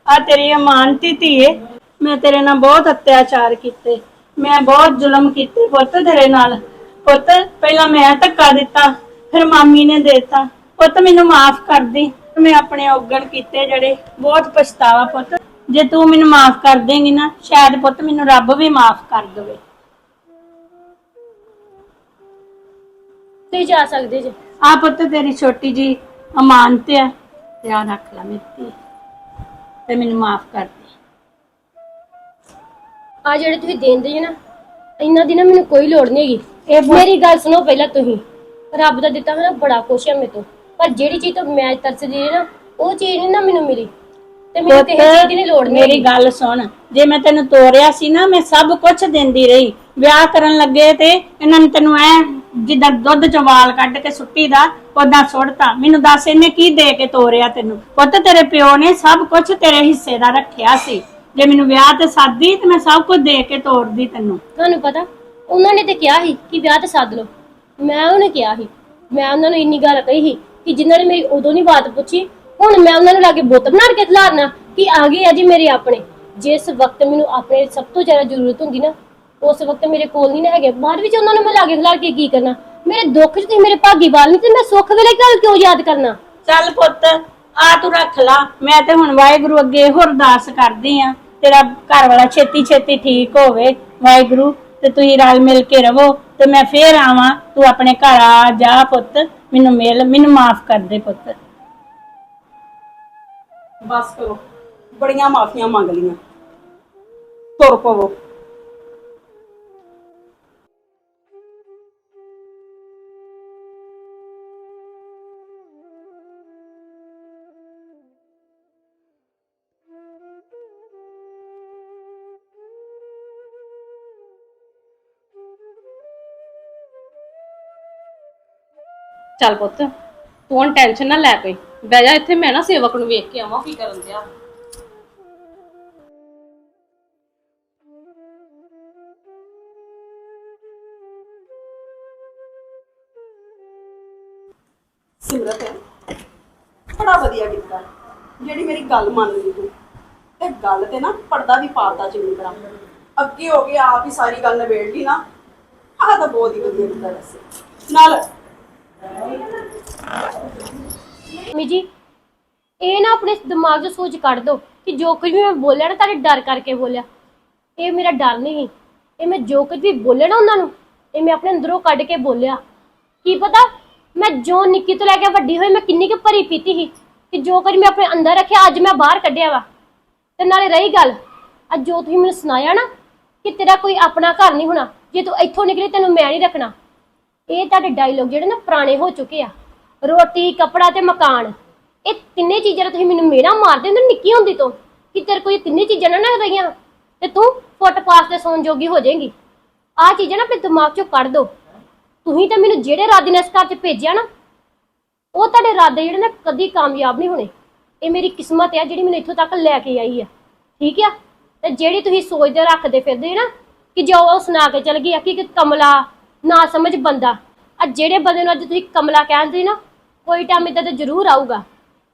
ਆ ਤੇਰੀ ਅਮਾਨਤੀ ਧੀਏ। ਮੈਂ ਤੇਰੇ ਨਾਲ ਬਹੁਤ ਅਤਿਆਚਾਰ ਕੀਤੇ। ਮੈਂ ਬਹੁਤ ਜ਼ੁਲਮ ਕੀਤੇ ਪੁੱਤ ਤੇਰੇ ਨਾਲ। ਪੁੱਤ ਪਹਿਲਾਂ ਮੈਂ ਧੱਕਾ ਦਿੱਤਾ ਫਿਰ ਮਾਮੀ ਨੇ ਦੇਤਾ। ਪੁੱਤ ਮੈਨੂੰ ਮਾਫ ਕਰ ਦੀ। ਮੈਂ ਆਪਣੇ ਔਗਣ ਕੀਤੇ ਜਿਹੜੇ ਬਹੁਤ ਪਛਤਾਵਾ ਪੁੱਤ। ਜੇ ਤੂੰ ਮੈਨੂੰ ਮਾਫ ਕਰ ਦੇਂਗੀ ਨਾ ਸ਼ਾਇਦ ਪੁੱਤ ਮੈਨੂੰ ਰੱਬ ਵੀ ਮਾਫ ਕਰ ਦੇਵੇ। ਤੁਸੀਂ ਜਾ ਸਕਦੇ ਜੇ। ਆ ਪੁੱਤ ਤੇਰੀ ਛੋਟੀ ਜੀ ਅਮਾਨਤ ਆ ਤੇ ਆ ਰੱਖ ਲੈ ਮੇਰੀ ਤੇ ਮੈਨੂੰ ਮਾਫ ਕਰ ਦੇ। ਆ ਜਿਹੜੇ ਤੁਸੀਂ ਦੇਂਦੇ ਜੇ ਨਾ ਇਹਨਾਂ ਦੀ ਨਾ ਮੈਨੂੰ ਕੋਈ ਲੋੜ ਨਹੀਂ ਹੈਗੀ। ਇਹ ਬਹੁਤ- ਮੇਰੀ ਗੱਲ ਸੁਣੋ ਪਹਿਲਾਂ ਤੁਸੀਂ। ਰੱਬ ਦਾ ਦਿੱਤਾ ਹੋਇਆ ਨਾ ਬੜਾ ਕੁਛ ਹੈ ਮੇਰੇ ਤੋਂ। ਪਰ ਜਿਹੜੀ ਚੀਜ਼ ਤੋਂ ਮੈਂ ਤਰਸਦੀ ਹਾਂ ਨਾ ਉਹ ਚੀਜ਼ ਨਹੀਂ ਨਾ ਮੈਨੂੰ ਮਿਲੀ। ਤੇ ਮੈਨੂੰ ਕਿਸੇ ਚੀਜ਼ ਦੀ ਲੋੜ ਨਹੀਂ ਮੇਰੀ ਗੱਲ ਸੁਣ। ਜੇ ਮੈਂ ਤੈਨੂੰ ਤੋਰਿਆ ਸੀ ਨਾ ਮੈਂ ਸਭ ਕੁਝ ਦਿੰਦੀ ਰਹੀ। ਵਿਆਹ ਕਰਨ ਲੱਗੇ ਤੇ ਇਹਨਾਂ ਨੇ ਤੈਨੂੰ ਐ ਜਿੱਦਾਂ ਦੁੱਧ ਚ ਵਾਲ ਕੱਢ ਕੇ ਸੁੱਟੀ ਦਾ ਉਦਾਂ ਸੁੱਟਤਾ। ਮੈਨੂੰ ਦੱਸ ਇਹਨੇ ਕੀ ਦੇ ਕੇ ਤੋਰਿਆ ਤੈਨੂੰ? ਪੁੱਤ ਤੇਰੇ ਪਿਓ ਨੇ ਸਭ ਕੁਝ ਤੇਰੇ ਹਿੱਸੇ ਦਾ ਰੱਖਿਆ ਸੀ। ਜੇ ਮੈਨੂੰ ਵਿਆਹ ਤੇ ਸਾਦੀ ਤੇ ਮੈਂ ਸਭ ਕੁਝ ਦੇ ਕੇ ਤੋਰਦੀ ਤੈਨੂੰ। ਤੁਹਾਨੂੰ ਪਤਾ ਉਹਨਾਂ ਨੇ ਤੇ ਕਿਹਾ ਸੀ ਕਿ ਵਿਆਹ ਤੇ ਸੱਦ ਲਓ। ਮੈਂ ਉਹਨੇ ਕਿਹਾ ਸੀ। ਮੈਂ ਉਹਨਾਂ ਨੂੰ ਇੰਨੀ ਗੱਲ ਕਹੀ ਸੀ ਕਿ ਜਿਨ੍ਹਾਂ ਨੇ ਮੇਰੀ ਉਦੋਂ ਨਹੀਂ ਬਾਤ ਪੁੱਛੀ ਹੁਣ ਮੈਂ ਉਹਨਾਂ ਨੂੰ ਲਾਗੇ ਬੁੱਤ ਬਣਾ ਕੇ ਖਿਲਾਰਨਾ ਕਿ ਆ ਗਏ ਆ ਜੀ ਮੇਰੇ ਆਪਣੇ। ਜਿਸ ਵਕਤ ਮੈਨੂੰ ਆਪਣੇ ਸਭ ਤੋਂ ਜ਼ਿਆਦਾ ਜ਼ਰੂਰਤ ਹੁੰਦੀ ਨਾ, ਉਸ ਵਕਤ ਮੇਰੇ ਕੋਲ ਨਹੀਂ ਨਾ ਹੈਗੇ। ਬਾਅਦ ਵਿੱਚ ਉਹਨਾਂ ਨੂੰ ਮੈਂ ਲਾਗੇ ਖਿਲਾਰ ਕੇ ਕੀ ਕਰਨਾ? ਮੇਰੇ ਦੁੱਖ 'ਚ ਤੁਸੀਂ ਮੇਰੇ ਭਾਗੀਵਾਲ ਨਹੀਂ ਤੇ ਮੈਂ ਸੁੱਖ ਵੇਲੇ ਗੱਲ ਕਿਉਂ ਯਾਦ ਕਰਨਾ? ਚੱਲ ਪੁੱਤ, ਆ ਤੂੰ ਰੱਖ ਲਾ। ਮੈਂ ਤੇ ਹੁਣ ਵਾਹਿਗੁਰੂ ਅੱਗੇ ਇਹੋ ਅਰਦਾਸ ਕਰਦੀ ਆ। ਤੇਰਾ ਘਰ ਵਾਲਾ ਛੇਤੀ ਛੇਤੀ ਠੀਕ ਹੋਵੇ, ਵਾਹਿਗੁਰੂ। ਤੇ ਤੁਸੀਂ ਰਲ ਮਿਲ ਕੇ ਰਵੋ। ਤੇ ਮੈਂ ਫੇਰ ਆਵਾਂ। ਤੂੰ ਆਪਣੇ ਘਰ ਆ ਜਾ ਪੁੱਤ। ਮੈਨੂੰ ਮਿਲ, ਮੈਨੂੰ ਮਾਫ ਕਰ ਦੇ ਪੁੱਤ। ਬਸ ਕਰੋ। ਬੜੀਆਂ ਮਾਫੀਆਂ ਮੰਗ ਲੀਆਂ ਤੁਰ ਪਵੋ। ਚੱਲ ਪੁੱਤ, ਤੂੰ ਹੁਣ ਟੈਨਸ਼ਨ ਨਾ ਲੈ ਕੋਈ। ਬਹਿ ਜਾ ਇੱਥੇ, ਮੈਂ ਨਾ ਸੇਵਕ ਨੂੰ ਵੇਖ ਕੇ ਆਵਾਂ ਕੀ ਕਰਨ ਦਿਆ। ਸਿਮਰਤ ਬੜਾ ਵਧੀਆ ਕੀਤਾ। ਜਿਹੜੀ ਮੇਰੀ ਗੱਲ ਮੰਨ ਲਈ ਤੂੰ ਤੇ ਗੱਲ ਤੇ ਨਾ ਪਰਦਾ ਵੀ ਪਾਤਾ ਚੰਗੀ ਤਰ੍ਹਾਂ। ਅੱਗੇ ਹੋ ਕੇ ਆਪ ਹੀ ਸਾਰੀ ਗੱਲ ਨਿਬੇੜ ਲਈ ਨਾ, ਆਹ ਤਾਂ ਬਹੁਤ ਹੀ ਵਧੀਆ ਕੀਤਾ ਵੈਸੇ। ਨਾਲ ਮੰਮੀ ਜੀ, ਇਹ ਨਾ ਆਪਣੇ ਦਿਮਾਗ 'ਚ ਸੋਚ ਕੱਢ ਦੋ ਕਿ ਜੋ ਕੁਝ ਵੀ ਮੈਂ ਬੋਲਿਆ ਨਾ ਤੁਹਾਡੇ ਡਰ ਕਰਕੇ ਬੋਲਿਆ। ਇਹ ਮੇਰਾ ਡਰ ਨਹੀਂ। ਇਹ ਮੈਂ ਜੋ ਕੁਝ ਵੀ ਬੋਲਿਆ ਨਾ ਉਹਨਾਂ ਨੂੰ, ਇਹ ਮੈਂ ਆਪਣੇ ਅੰਦਰੋਂ ਕੱਢ ਕੇ ਬੋਲਿਆ। ਕੀ ਪਤਾ ਮੈਂ ਜੋ ਨਿੱਕੀ ਤੋਂ ਲੈ ਕੇ ਵੱਡੀ ਹੋਈ, ਮੈਂ ਕਿੰਨੀ ਕੁ ਭਰੀ ਪੀਤੀ ਸੀ ਕਿ ਜੋ ਕੁਝ ਮੈਂ ਆਪਣੇ ਅੰਦਰ ਰੱਖਿਆ, ਅੱਜ ਮੈਂ ਬਾਹਰ ਕੱਢਿਆ ਵਾ। ਤੇ ਨਾਲੇ ਰਹੀ ਗੱਲ, ਅੱਜ ਜੋ ਤੁਸੀਂ ਮੈਨੂੰ ਸੁਣਾਇਆ ਨਾ ਕਿ ਤੇਰਾ ਕੋਈ ਆਪਣਾ ਘਰ ਨਹੀਂ ਹੋਣਾ, ਜੇ ਤੂੰ ਇੱਥੋਂ ਨਿਕਲੀ ਤੈਨੂੰ ਮੈਂ ਨਹੀਂ ਰੱਖਣਾ। ਇਹ ਤੁਹਾਡੇ ਡਾਇਲੋਗ ਜਿਹੜੇ ਨਾ ਪੁਰਾਣੇ ਹੋ ਚੁੱਕੇ ਆ। ਰੋਟੀ, ਕੱਪੜਾ ਤੇ ਮਕਾਨ। ਇਹ ਤਿੰਨੇ ਚੀਜ਼ਾਂ ਦਾ ਤੁਸੀਂ ਮੈਨੂੰ ਮੇਰਾ ਮਾਰਦੇ ਹੁੰਦੇ ਨਿੱਕੀ ਹੁੰਦੀ ਤੋਂ, ਕਿ ਤੇਰੇ ਕੋਈ ਤਿੰਨੇ ਚੀਜ਼ਾਂ ਨਾ ਨਾ ਰਹੀਆਂ, ਤੇ ਤੂੰ ਫੁੱਟਪਾਥ ਤੇ ਸੌਣ ਜੋਗੀ ਹੋ ਜਾਏਂਗੀ। ਆਹ ਚੀਜ਼ਾਂ ਨਾ ਆਪਣੇ ਦਿਮਾਗ ਚੋਂ ਕੱਢ ਦੋ। ਤੁਸੀਂ ਤਾਂ ਮੈਨੂੰ ਜਿਹੜੇ ਇਰਾਦੇ ਨਾਲ ਇਸ ਘਰ 'ਚ ਭੇਜਿਆ ਨਾ, ਉਹ ਤੁਹਾਡੇ ਇਰਾਦੇ ਜਿਹੜੇ ਨਾ ਕਦੀ ਕਾਮਯਾਬ ਨਹੀਂ ਹੋਣੇ। ਇਹ ਮੇਰੀ ਕਿਸਮਤ ਹੈ ਜਿਹੜੀ ਮੈਨੂੰ ਇੱਥੋਂ ਤੱਕ ਲੈ ਕੇ ਆਈ ਆ। ਠੀਕ ਆ? ਤੇ ਜਿਹੜੀ ਤੁਸੀਂ ਸੋਚਦੇ ਰੱਖਦੇ ਫਿਰਦੇ ਨਾ, ਕਿ ਜੋ ਉਹ ਸੁਣਾ ਕੇ ਚਲ ਗਈ ਆ, ਕਿ ਇੱਕ ਕਮਲਾ, ਨਾ ਸਮਝ ਬੰਦਾ। ਆ ਜਿਹੜੇ ਬੰਦੇ ਨੂੰ ਅੱਜ ਤੁਸੀਂ ਕਮਲਾ ਕਹਿੰਦੇ ਨਾ ਕੋਈ ਟਾਈਮ ਇਦਾਂ ਤੇ ਜ਼ਰੂਰ ਆਊਗਾ।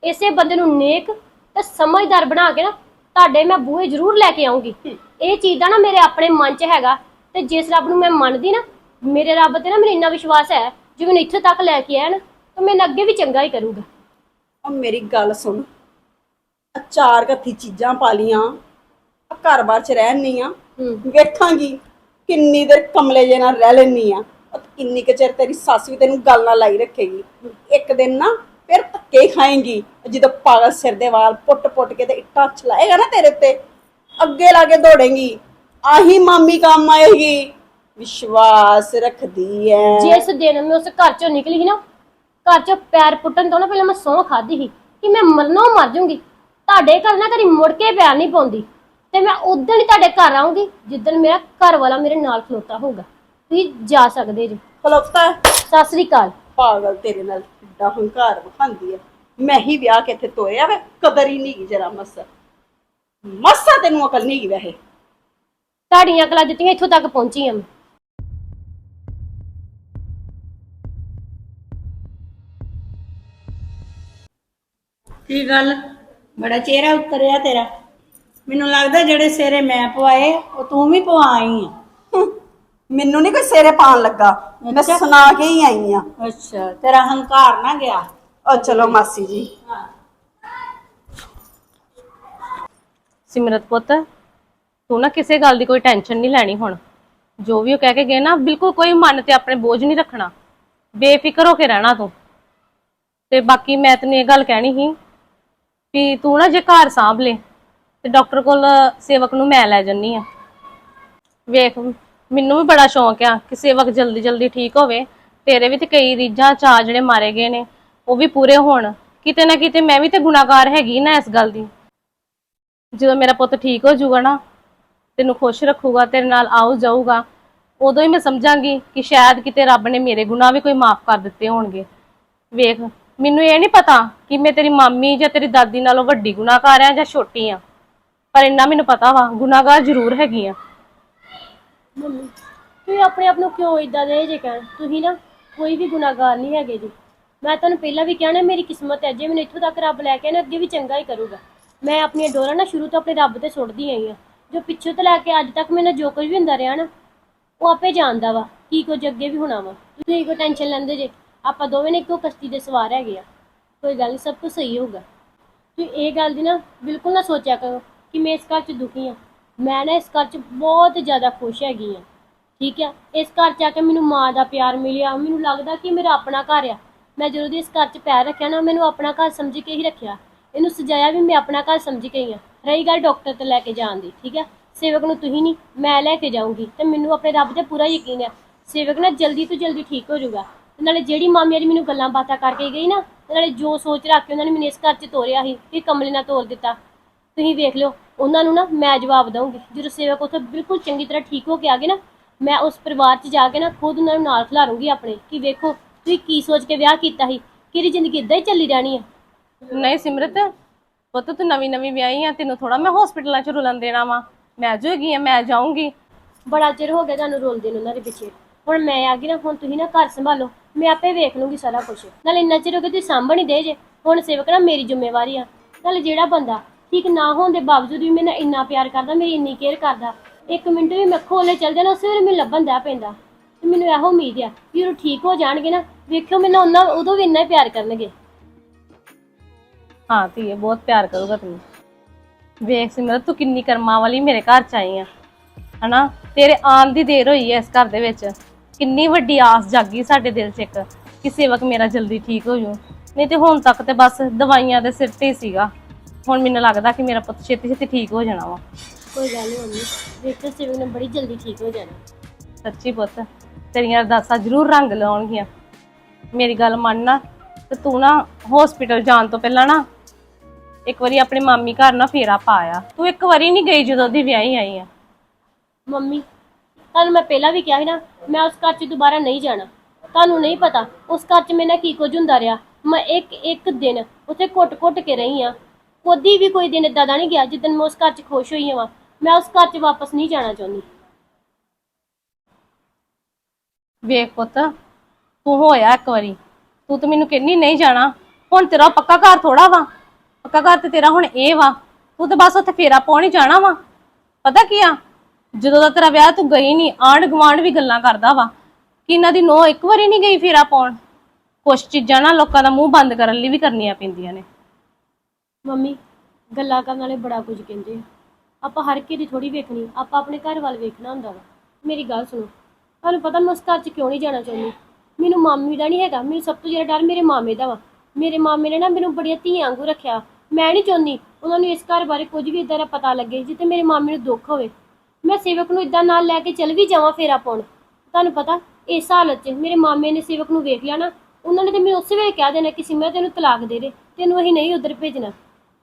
ਇਸੇ ਬੰਦੇ ਨੂੰ ਨੇਕ ਤੇ ਸਮਝਦਾਰ ਬਣਾ ਕੇ ਨਾ ਤੁਹਾਡੇ ਮੈਂ ਬੂਹੇ ਜ਼ਰੂਰ ਲੈ ਕੇ ਆਉਂਗੀ ਇਹ ਚੀਜ਼ ਦਾ ਨਾ ਮੇਰੇ ਆਪਣੇ ਮਨ 'ਚ ਹੈਗਾ ਤੇ ਜਿਸ ਰੱਬ ਨੂੰ ਮੈਂ ਮੰਨਦੀ ਨਾ ਮੇਰੇ ਰੱਬ ਤੇ ਨਾ ਮੈਨੂੰ ਇੰਨਾ ਵਿਸ਼ਵਾਸ ਹੈ ਜੇ ਮੈਨੂੰ ਇੱਥੇ ਤੱਕ ਲੈ ਕੇ ਆਇਆ ਨਾ ਤਾਂ ਮੈਨੂੰ ਅੱਗੇ ਵੀ ਚੰਗਾ ਹੀ ਕਰੂਗਾ। ਉਹ ਮੇਰੀ ਗੱਲ ਸੁਣ। ਆ ਚਾਰ ਕੱਥੀ ਚੀਜ਼ਾਂ ਪਾ ਲੀਆਂ ਆ ਘਰ-ਬਾਰ ਚ ਰਹਿਣੀ ਆ। ਹੂੰ। ਵੇਖਾਂਗੀ ਕਿੰਨੀ ਦੇਰ ਕਮਲੇ ਜੇ ਨਾਲ ਰਹਿ ਲੈਣੀ ਆ। ਕਿੰਨੀ ਕੁ ਚਿਰ ਤੇਰੀ ਸੱਸ ਵੀ ਤੈਨੂੰ ਗੱਲ ਨਾਲ ਲਾਈ ਰੱਖੇਗੀ। ਇੱਕ ਦਿਨ ਨਾ ਫਿਰ ਧੱਕੇ ਖਾਏਗੀ, ਜਦੋਂ ਪਾਗਲ ਸਿਰ ਦੇ ਵਾਲ ਪੁੱਟ-ਪੁੱਟ ਕੇ ਤੇ ਇੱਟਾਂ ਚਲਾਏਗਾ ਨਾ ਤੇਰੇ ਉੱਤੇ। ਅੱਗੇ ਲਾ ਕੇ ਦੌੜੇਂਗੀ, ਆਹੀ ਮਾਮੀ ਕੰਮ ਆਏਗੀ। ਵਿਸ਼ਵਾਸ ਰੱਖਦੀ ਐ। ਜਿਸ ਦਿਨ ਮੈਂ ਉਸ ਘਰ ਚੋਂ ਨਿਕਲੀ ਸੀ ਨਾ, ਘਰ ਚੋਂ ਪੈਰ ਪੁੱਟਣ ਤੋਂ ਨਾ ਪਹਿਲਾਂ ਮੈਂ ਸਹੁੰ ਖਾਧੀ ਸੀ ਕਿ ਮੈਂ ਮਰਨੋਂ ਮਰ ਜਾਊਂਗੀ। ਤੁਹਾਡੇ ਘਰ ਨਾ ਕਦੀ ਮੁੜ ਕੇ ਪੈਰ ਨਹੀਂ ਪਾਉਂਦੀ। ਤੇ ਮੈਂ ਉਦੋਂ ਹੀ ਤੁਹਾਡੇ ਘਰ ਆਉਂਗੀ ਜਿੱਦਣ ਮੇਰਾ ਘਰ ਵਾਲਾ ਮੇਰੇ ਨਾਲ ਖਲੋਤਾ ਹੋਊਗਾ। ਤੁਸੀਂ ਜਾ ਸਕਦੇ ਜੀ। ਹੈ। ਸਤਿ ਸ੍ਰੀ ਅਕਾਲ। ਪਾਗਲ ਤੇਰੇ ਨਾਲ ਕਿੱਡਾ ਹੰਕਾਰ ਵਿਖਾਉਂਦੀ ਐ ਮੈਂ ਹੀ ਵਿਆਹ ਕੇ ਇੱਥੇ ਤੋਰਿਆ ਵੇ ਕਦਰ ਹੀ ਨਹੀਂ ਜਰਾ ਮਸਾ। ਮਸਾ ਤੈਨੂੰ ਅਕਲ ਨਹੀਂ ਗਈ ਵੈਸੇ। ਤੁਹਾਡੀਆਂ ਅਕਲਾਂ ਦਿੱਤੀਆਂ ਇੱਥੋਂ ਤੱਕ ਪਹੁੰਚੀ ਹਾਂ ਮੈਂ। ਕੀ ਗੱਲ? ਬੜਾ ਚਿਹਰਾ ਉਤਰਿਆ ਤੇਰਾ। ਮੈਨੂੰ ਲੱਗਦਾ ਜਿਹੜੇ ਸਿਰੇ ਮੈਂ ਪਵਾਏ ਉਹ ਤੂੰ ਵੀ ਪਵਾਈ ਆ। ਮੈਨੂੰ ਨਹੀਂ ਕੋਈ ਸਿਰੇ ਪਾਣ ਲੱਗਾ। ਮੈਂ ਸੁਣਾ ਕੇ ਹੀ ਆਈ ਆ। ਅੱਛਾ ਤੇਰਾ ਹੰਕਾਰ ਨਾ ਗਿਆ। ਉਹ ਚਲੋ ਮਾਸੀ ਜੀ। ਸਿਮਰਤ ਪੁੱਤ ਤੂੰ ਨਾ ਕਿਸੇ ਗੱਲ ਦੀ ਕੋਈ ਟੈਨਸ਼ਨ ਨਹੀਂ ਲੈਣੀ ਹੁਣ। ਜੋ ਵੀ ਉਹ ਕਹਿ ਕੇ ਗਏ ਨਾ ਬਿਲਕੁਲ ਕੋਈ ਮਨ ਤੇ ਆਪਣੇ ਬੋਝ ਨਹੀਂ ਰੱਖਣਾ। ਬੇਫਿਕਰ ਹੋ ਕੇ ਰਹਿਣਾ ਤੂੰ। ਤੇ ਬਾਕੀ ਮੈਂ ਤੈਨੂੰ ਇਹ ਗੱਲ ਕਹਿਣੀ ਸੀ ਵੀ ਤੂੰ ਨਾ ਜੇ ਘਰ ਸਾਂਭ ਲੈ ਤੇ ਡਾਕਟਰ ਕੋਲ ਸੇਵਕ ਨੂੰ ਮੈਂ ਲੈ ਜੰਨੀ ਆ। ਵੇਖ ਮੈਨੂੰ ਵੀ ਬੜਾ ਸ਼ੌਂਕ ਆ ਕਿ ਸੇਵਕ ਜਲਦੀ ਜਲਦੀ ਠੀਕ ਹੋਵੇ। ਤੇਰੇ ਵੀ ਤੇ ਕਈ ਰੀਝਾਂ ਚਾਅ ਜਿਹੜੇ ਮਾਰੇ ਗਏ ਨੇ, ਉਹ ਵੀ ਪੂਰੇ ਹੋਣ। ਕਿਤੇ ਨਾ ਕਿਤੇ ਮੈਂ ਵੀ ਤੇ ਗੁਨਾਹਗਾਰ ਹੈਗੀ ਨਾ ਇਸ ਗੱਲ ਦੀ। ਜਦੋਂ ਮੇਰਾ ਪੁੱਤ ਠੀਕ ਹੋ ਜਾਊਗਾ ਨਾ, ਤੈਨੂੰ ਖੁਸ਼ ਰੱਖੂਗਾ, ਤੇਰੇ ਨਾਲ ਆਉ ਜਾਊਗਾ, ਉਦੋਂ ਹੀ ਮੈਂ ਸਮਝਾਂਗੀ ਕਿ ਸ਼ਾਇਦ ਕਿਤੇ ਰੱਬ ਨੇ ਮੇਰੇ ਗੁਨਾਹ ਵੀ ਕੋਈ ਮਾਫ ਕਰ ਦਿੱਤੇ ਹੋਣਗੇ। ਵੇਖ, ਮੈਨੂੰ ਇਹ ਨਹੀਂ ਪਤਾ ਕਿ ਮੈਂ ਤੇਰੀ ਮਾਮੀ ਜਾਂ ਤੇਰੀ ਦਾਦੀ ਨਾਲੋਂ ਵੱਡੀ ਗੁਨਾਹਗਾਰ ਆ ਜਾਂ ਛੋਟੀ ਆ। ਪਰ ਇੰਨਾ ਮੈਨੂੰ ਪਤਾ ਵਾ, ਗੁਨਾਹਗਾਰ ਜ਼ਰੂਰ ਹੈਗੀ ਆ। ਮੰਮੀ, ਤੁਸੀਂ ਆਪਣੇ ਆਪ ਨੂੰ ਕਿਉਂ ਇਦਾਂ ਦੇ ਜੇ ਕਹਿਣ? ਤੁਸੀਂ ਨਾ ਕੋਈ ਵੀ ਗੁਨਾਹਗਾਰ ਨਹੀਂ ਹੈਗੇ ਜੀ। ਮੈਂ ਤੁਹਾਨੂੰ ਪਹਿਲਾਂ ਵੀ ਕਿਹਾ ਨਾ, ਮੇਰੀ ਕਿਸਮਤ ਹੈ, ਜੇ ਮੈਨੂੰ ਇੱਥੋਂ ਤੱਕ ਰੱਬ ਲੈ ਕੇ ਆਇਆ ਨਾ, ਅੱਗੇ ਵੀ ਚੰਗਾ ਹੀ ਕਰੂਗਾ। ਮੈਂ ਆਪਣੀਆਂ ਡੋਰਾਂ ਨਾ ਸ਼ੁਰੂ ਤੋਂ ਆਪਣੇ ਰੱਬ ਤੇ ਸੁੱਟਦੀ ਆਈ ਆ ਜੋ ਪਿੱਛੋਂ ਤੋਂ ਲੈ ਕੇ ਅੱਜ ਤੱਕ ਮੇਰੇ ਨਾਲ ਜੋ ਕੁਝ ਵੀ ਹੁੰਦਾ ਰਿਹਾ ਨਾ, ਉਹ ਆਪੇ ਜਾਣਦਾ ਵਾ, ਕੀ ਕੁਝ ਅੱਗੇ ਵੀ ਹੋਣਾ ਵਾ। ਤੁਸੀਂ ਕੋਈ ਟੈਨਸ਼ਨ ਲੈਂਦੇ ਜੇ, ਆਪਾਂ ਦੋਵੇਂ ਨੇ ਇੱਕੋ ਕਸ਼ਤੀ ਦੇ ਸਵਾਰ ਹੈਗੇ ਆ। ਕੋਈ ਗੱਲ ਨਹੀਂ ਸਭ ਕੁਝ ਸਹੀ ਹੋਊਗਾ। ਤੁਸੀਂ ਇਹ ਗੱਲ ਦੀ ਨਾ ਬਿਲਕੁਲ ਨਾ ਸੋਚਿਆ ਕਰੋ ਕਿ ਮੈਂ ਇਸ ਘਰ 'ਚ ਦੁਖੀ ਆ ਮੈਂ ਨਾ ਇਸ ਘਰ 'ਚ ਬਹੁਤ ਜ਼ਿਆਦਾ ਖੁਸ਼ ਹੈਗੀ ਆ ਠੀਕ ਆ? ਇਸ ਘਰ 'ਚ ਆ ਕੇ ਮੈਨੂੰ ਮਾਂ ਦਾ ਪਿਆਰ ਮਿਲਿਆ। ਮੈਨੂੰ ਲੱਗਦਾ ਕਿ ਮੇਰਾ ਆਪਣਾ ਘਰ ਆ। ਮੈਂ ਜਦੋਂ ਦੀ ਇਸ ਘਰ 'ਚ ਪੈਰ ਰੱਖਿਆ ਨਾ, ਮੈਨੂੰ ਆਪਣਾ ਘਰ ਸਮਝ ਕੇ ਹੀ ਰੱਖਿਆ। ਇਹਨੂੰ ਸਜਾਇਆ ਵੀ ਮੈਂ ਆਪਣਾ ਘਰ ਸਮਝ ਕੇ ਹੀ ਆ। ਰਹੀ ਗੱਲ ਡਾਕਟਰ ਤੇ ਲੈ ਕੇ ਜਾਣ ਦੀ, ਠੀਕ ਹੈ ਸੇਵਕ ਨੂੰ ਤੁਸੀਂ ਨਹੀਂ, ਮੈਂ ਲੈ ਕੇ ਜਾਊਂਗੀ ਤੇ ਮੈਨੂੰ ਆਪਣੇ ਰੱਬ ਤੇ ਪੂਰਾ ਯਕੀਨ ਹੈ ਸੇਵਕ ਨਾ ਜਲਦੀ ਤੋਂ ਜਲਦੀ ਠੀਕ ਹੋ ਜਾਊਗਾ। ਤੇ ਨਾਲੇ ਜਿਹੜੀ ਮਾਮੀ ਮੇਰੀ ਮੈਨੂੰ ਗੱਲਾਂ ਬਾਤਾਂ ਕਰਕੇ ਗਈ ਨਾ, ਤੇ ਨਾਲੇ ਜੋ ਸੋਚ ਰੱਖ ਕੇ ਉਹਨਾਂ ਨੇ ਮੈਨੂੰ ਇਸ ਘਰ 'ਚ ਤੋਰਿਆ ਸੀ ਕਿ ਕਮਲੇ ਨਾਲ ਤੋਰ ਦਿੱਤਾ। ਤੁਸੀਂ ਵੇਖ ਲਿਓ ਉਹਨਾਂ ਨੂੰ ਨਾ ਮੈਂ ਜਵਾਬ ਦਵਾਂਗੀ ਜਦੋਂ ਸੇਵਕ ਉੱਥੇ ਬਿਲਕੁਲ ਚੰਗੀ ਤਰ੍ਹਾਂ ਠੀਕ ਹੋ ਕੇ ਆ ਗਏ ਨਾ ਮੈਂ ਉਸ ਪਰਿਵਾਰ 'ਚ ਜਾ ਕੇ ਨਾ ਖੁਦ ਉਹਨਾਂ ਨੂੰ ਨਾਲ ਖਿਲਾਰੂੰਗੀ ਆਪਣੇ ਕਿ ਵੇਖੋ ਤੁਸੀਂ ਕੀ ਸੋਚ ਕੇ ਵਿਆਹ ਕੀਤਾ ਸੀ ਕਿਹਦੀ ਜ਼ਿੰਦਗੀ ਇਦਾਂ ਹੀ ਚੱਲੀ ਰਹਿਣੀ ਹੈ ਨਹੀਂ ਸਿਮਰਤ ਪੁੱਤ ਤੂੰ ਨਵੀਂ ਨਵੀਂ ਵਿਆਹੀ ਆ ਤੈਨੂੰ ਥੋੜਾ ਮੈਂ ਹਸਪੀਟਲਾਂ 'ਚ ਰੁਲਣ ਦੇਣਾ ਵਾ। ਮੈਂ ਜੋ ਹੈਗੀ ਆ ਮੈਂ ਜਾਊਂਗੀ। ਬੜਾ ਚਿਰ ਹੋ ਗਿਆ ਤੁਹਾਨੂੰ ਰੋਲਦੇ ਨੂੰ ਉਹਨਾਂ ਦੇ ਪਿੱਛੇ। ਹੁਣ ਮੈਂ ਆ ਗਈ ਨਾ ਹੁਣ ਤੁਸੀਂ ਨਾ ਘਰ ਸੰਭਾਲੋ ਮੈਂ ਆਪੇ ਵੇਖ ਲੂੰਗੀ ਸਾਰਾ ਕੁਝ ਨਾਲੇ ਇੰਨਾ ਚਿਰ ਹੋ ਗਿਆ ਤੁਸੀਂ ਸਾਂਭਣ ਹੀ ਦੇ ਜੇ ਹੁਣ ਸੇਵਕ ਨਾ ਮੇਰੀ ਜ਼ਿੰਮੇਵਾਰੀ ਆ। ਨਾਲੇ ਜਿਹੜਾ ਬੰਦਾ ਠੀਕ ਨਾ ਹੋਣ ਦੇ ਬਾਵਜੂਦ ਵੀ ਮੇਰੇ ਇੰਨਾ ਪਿਆਰ ਕਰਦਾ, ਮੇਰੀ ਇੰਨੀ ਕੇਅਰ ਕਰਦਾ। ਇੱਕ ਮਿੰਟ ਵੀ ਮੈਂ ਖੋਲੇ ਚੱਲ ਜਾਣਾ ਉਸੇ ਵੇਲੇ ਮੈਨੂੰ ਲੱਭਣ ਦਾ ਪੈਂਦਾ। ਤੇ ਮੈਨੂੰ ਇਹੋ ਉਮੀਦ ਆ ਕਿ ਉਹ ਠੀਕ ਹੋ ਜਾਣਗੇ ਨਾ, ਵੇਖਿਓ ਮੈਨੂੰ ਉਹਨਾਂ ਉਦੋਂ ਵੀ ਇੰਨਾ ਹੀ ਪਿਆਰ ਕਰਨਗੇ। ਹਾਂ ਧੀਏ, ਬਹੁਤ ਪਿਆਰ ਕਰੂਗਾ ਤੈਨੂੰ। ਵੇਖ ਸਿਮਰਤ, ਤੂੰ ਕਿੰਨੀ ਕਰਮਾਂ ਵਾਲੀ ਮੇਰੇ ਘਰ ਚ ਆਈ ਆ। ਹਨਾ? ਤੇਰੇ ਆਉਣ ਦੀ ਦੇਰ ਹੋਈ ਐ ਇਸ ਘਰ ਦੇ ਵਿੱਚ। ਕਿੰਨੀ ਵੱਡੀ ਆਸ ਜਾਗੀ ਸਾਡੇ ਦਿਲ 'ਚ ਇੱਕ, ਕਿ ਸੇਵਕ ਮੇਰਾ ਜਲਦੀ ਠੀਕ ਹੋ ਜੂ। ਨਹੀਂ ਤੇ ਹੁਣ ਤੱਕ ਤੇ ਬਸ ਦਵਾਈਆਂ ਦੇ ਸਿਰ ਤੇ ਹੀ ਸੀਗਾ। ਹੁਣ ਮੈਨੂੰ ਲੱਗਦਾ ਕਿ ਮੇਰਾ ਪੁੱਤ ਛੇਤੀ ਛੇਤੀ ਠੀਕ ਹੋ ਜਾਣਾ ਵਾ। ਕੋਈ ਗੱਲ ਨਹੀਂ ਮੰਮੀ ਵੇਖੋ ਸੇਵਕ ਨੇ ਬੜੀ ਜਲਦੀ ਠੀਕ ਹੋ ਜਾਣਾ। ਸੱਚੀ ਪੁੱਤ ਤੇਰੀਆਂ ਅਰਦਾਸਾਂ ਜ਼ਰੂਰ ਰੰਗ ਲਾਉਣਗੀਆਂ। ਮੇਰੀ ਗੱਲ ਮੰਨਣਾ ਤੇ ਤੂੰ ਨਾ ਹਸਪੀਟਲ ਜਾਣ ਤੋਂ ਪਹਿਲਾਂ ਨਾ ਇੱਕ ਵਾਰੀ ਆਪਣੇ ਮਾਮੀ ਘਰ ਨਾ ਫੇਰਾ ਪਾਇਆ ਤੂੰ ਇੱਕ ਵਾਰੀ ਨਹੀਂ ਗਈ ਜਦੋਂ ਦੀ ਵਿਆਹੀ ਆਈ ਆ। ਮੰਮੀ ਤੁਹਾਨੂੰ ਮੈਂ ਪਹਿਲਾਂ ਵੀ ਕਿਹਾ ਸੀ ਨਾ ਮੈਂ ਉਸ ਘਰ 'ਚ ਦੁਬਾਰਾ ਨਹੀਂ ਜਾਣਾ। ਤੁਹਾਨੂੰ ਨਹੀਂ ਪਤਾ ਉਸ ਘਰ 'ਚ ਮੇਰੇ ਨਾਲ ਕੀ ਕੁਝ ਹੁੰਦਾ ਰਿਹਾ। ਮੈਂ ਇੱਕ ਇੱਕ ਦਿਨ ਉੱਥੇ ਘੁੱਟ-ਘੁੱਟ ਕੇ ਰਹੀ ਆ। ਕਦੀ ਵੀ ਕੋਈ ਦਿਨ ਏਦਾਂ ਦਾ ਨਹੀਂ ਗਿਆ ਜਿੱਦਨ ਮੈਂ ਉਸ ਘਰ 'ਚ ਖੁਸ਼ ਹੋਈ ਹਾਂ। ਮੈਂ ਉਸ ਘਰ 'ਚ ਵਾਪਸ ਨਹੀਂ ਜਾਣਾ ਚਾਹੁੰਦੀ। ਵੇਖ ਪੁੱਤ, ਤੂੰ ਹੋਇਆ ਇੱਕ ਵਾਰੀ। ਤੂੰ ਤਾਂ ਮੈਨੂੰ ਕਹਿੰਨੀ ਨਹੀਂ ਜਾਣਾ। ਹੁਣ ਤੇਰਾ ਪੱਕਾ ਘਰ ਥੋੜਾ ਵਾ। ਪੱਕਾ ਘਰ ਤੇ ਤੇਰਾ ਹੁਣ ਇਹ ਵਾ। ਤੂੰ ਤਾਂ ਬਸ ਉੱਥੇ ਫੇਰਾ ਪਾਉਣ ਹੀ ਜਾਣਾ ਵਾ। ਪਤਾ ਕੀ ਆ? ਜਦੋਂ ਦਾ ਤੇਰਾ ਵਿਆਹ ਤੂੰ ਗਈ ਨਹੀਂ, ਆਂਢ ਗੁਆਂਢ ਵੀ ਗੱਲਾਂ ਕਰਦਾ ਵਾ। ਕਿ ਇਹਨਾਂ ਦੀ ਨੋ ਇੱਕ ਵਾਰੀ ਨਹੀਂ ਗਈ ਫੇਰਾ ਪਾਉਣ? ਕੁਛ ਚੀਜ਼ਾਂ ਨਾ ਲੋਕਾਂ ਦਾ ਮੂੰਹ ਬੰਦ ਕਰਨ ਲਈ ਵੀ ਕਰਨੀਆਂ ਪੈਂਦੀਆਂ ਨੇ। ਮੰਮੀ, ਗੱਲਾਂ ਕਰਨ ਵਾਲੇ ਬੜਾ ਕੁਝ ਕਹਿੰਦੇ ਆ। ਆਪਾਂ ਹਰ ਕਿਸੇ ਦੀ ਥੋੜੀ ਵੇਖਣੀ, ਆਪਾਂ ਆਪਣੇ ਘਰ ਵੱਲ ਵੇਖਣਾ ਹੁੰਦਾ ਵਾ। ਮੇਰੀ ਗੱਲ ਸੁਣੋ, ਤੁਹਾਨੂੰ ਪਤਾ ਮੈਂ ਉਸ ਘਰ 'ਚ ਕਿਉਂ ਨਹੀਂ ਜਾਣਾ ਚਾਹੁੰਦੀ? ਮੈਨੂੰ ਮਾਮੀ ਦਾ ਨਹੀਂ ਹੈਗਾ, ਮੈਨੂੰ ਸਭ ਤੋਂ ਜ਼ਿਆਦਾ ਡਰ ਮੇਰੇ ਮਾਮੇ ਦਾ ਵਾ। ਮੇਰੇ ਮਾਮੇ ਨੇ ਨਾ ਮੈਨੂੰ ਬੜੀਆਂ ਧੀਆਂ ਵਾਂਗੂ ਰੱਖਿਆ। ਮੈਂ ਨਹੀਂ ਚਾਹੁੰਦੀ ਉਹਨਾਂ ਨੂੰ ਇਸ ਘਰ ਬਾਰੇ ਕੁਝ ਵੀ ਇਦਾਂ ਦਾ ਪਤਾ ਲੱਗੇ ਜਿੱਤੇ ਮੇਰੇ ਮਾਮੇ ਨੂੰ ਦੁੱਖ ਹੋਵੇ। ਮੈਂ ਸੇਵਕ ਨੂੰ ਇਦਾਂ ਨਾਲ ਲੈ ਕੇ ਚੱਲ ਵੀ ਜਾਵਾਂ ਫੇਰਾ ਪਾਉਣ। ਤੁਹਾਨੂੰ ਪਤਾ, ਇਸ ਹਾਲਤ 'ਚ ਮੇਰੇ ਮਾਮੇ ਨੇ ਸੇਵਕ ਨੂੰ ਵੇਖ ਲਿਆ ਨਾ, ਉਹਨਾਂ ਨੇ ਤੇ ਮੈਨੂੰ ਉਸੇ ਵੇਲੇ ਕਹਿ ਦੇਣਾ ਕਿ ਸਿਮਰ ਤੈਨੂੰ ਤਲਾਕ ਦੇ ਦੇ, ਤੈਨੂੰ ਅਸੀਂ ਨਹੀਂ ਉਧਰ ਭੇਜਣਾ।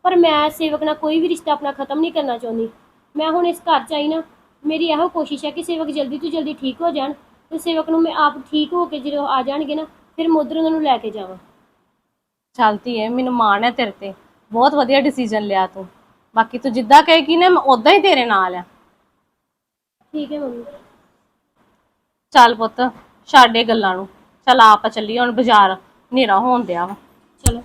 ਪਰ ਮੈਂ ਸੇਵਕ ਨਾਲ ਕੋਈ ਵੀ ਰਿਸ਼ਤਾ ਆਪਣਾ ਖਤਮ ਨਹੀਂ ਕਰਨਾ ਚਾਹੁੰਦੀ। ਮੈਂ ਹੁਣ ਇਸ ਘਰ 'ਚ ਆਈ ਨਾ ਮੇਰੀ ਇਹੋ ਕੋਸ਼ਿਸ਼ ਹੈ ਕਿ ਸੇਵਕ ਜਲਦੀ ਤੋਂ ਜਲਦੀ ਠੀਕ ਹੋ ਜਾਣ ਤੇ ਸੇਵਕ ਨੂੰ ਮੈਂ ਆਪ ਠੀਕ ਹੋ ਕੇ ਜਦੋਂ ਆ ਜਾਣਗੇ ਨਾ ਫਿਰ ਮੈਂ ਉੱਧਰ ਉਹਨਾਂ ਨੂੰ ਲੈ ਕੇ ਜਾਵਾਂ। ਚਲਤੀ ਹੈ ਮੈਨੂੰ ਮਾਣ ਹੈ ਤੇਰੇ ਤੇ। ਬਹੁਤ ਵਧੀਆ ਡਿਸੀਜਨ ਲਿਆ ਤੂੰ। ਬਾਕੀ ਤੂੰ ਜਿੱਦਾਂ ਕਹੇਗੀ ਨਾ ਮੈਂ ਉਦਾਂ ਹੀ ਤੇਰੇ ਨਾਲ ਆ। ਠੀਕ ਹੈ ਮੰਮੀ। ਚੱਲ ਪੁੱਤ ਇਹ ਗੱਲਾਂ ਨੂੰ। ਚੱਲ ਆਪਾਂ ਚੱਲੀਏ ਹੁਣ ਬਾਜ਼ਾਰ ਹਨੇਰਾ ਹੋਣ ਦਿਆ ਵਾ। ਚਲੋ।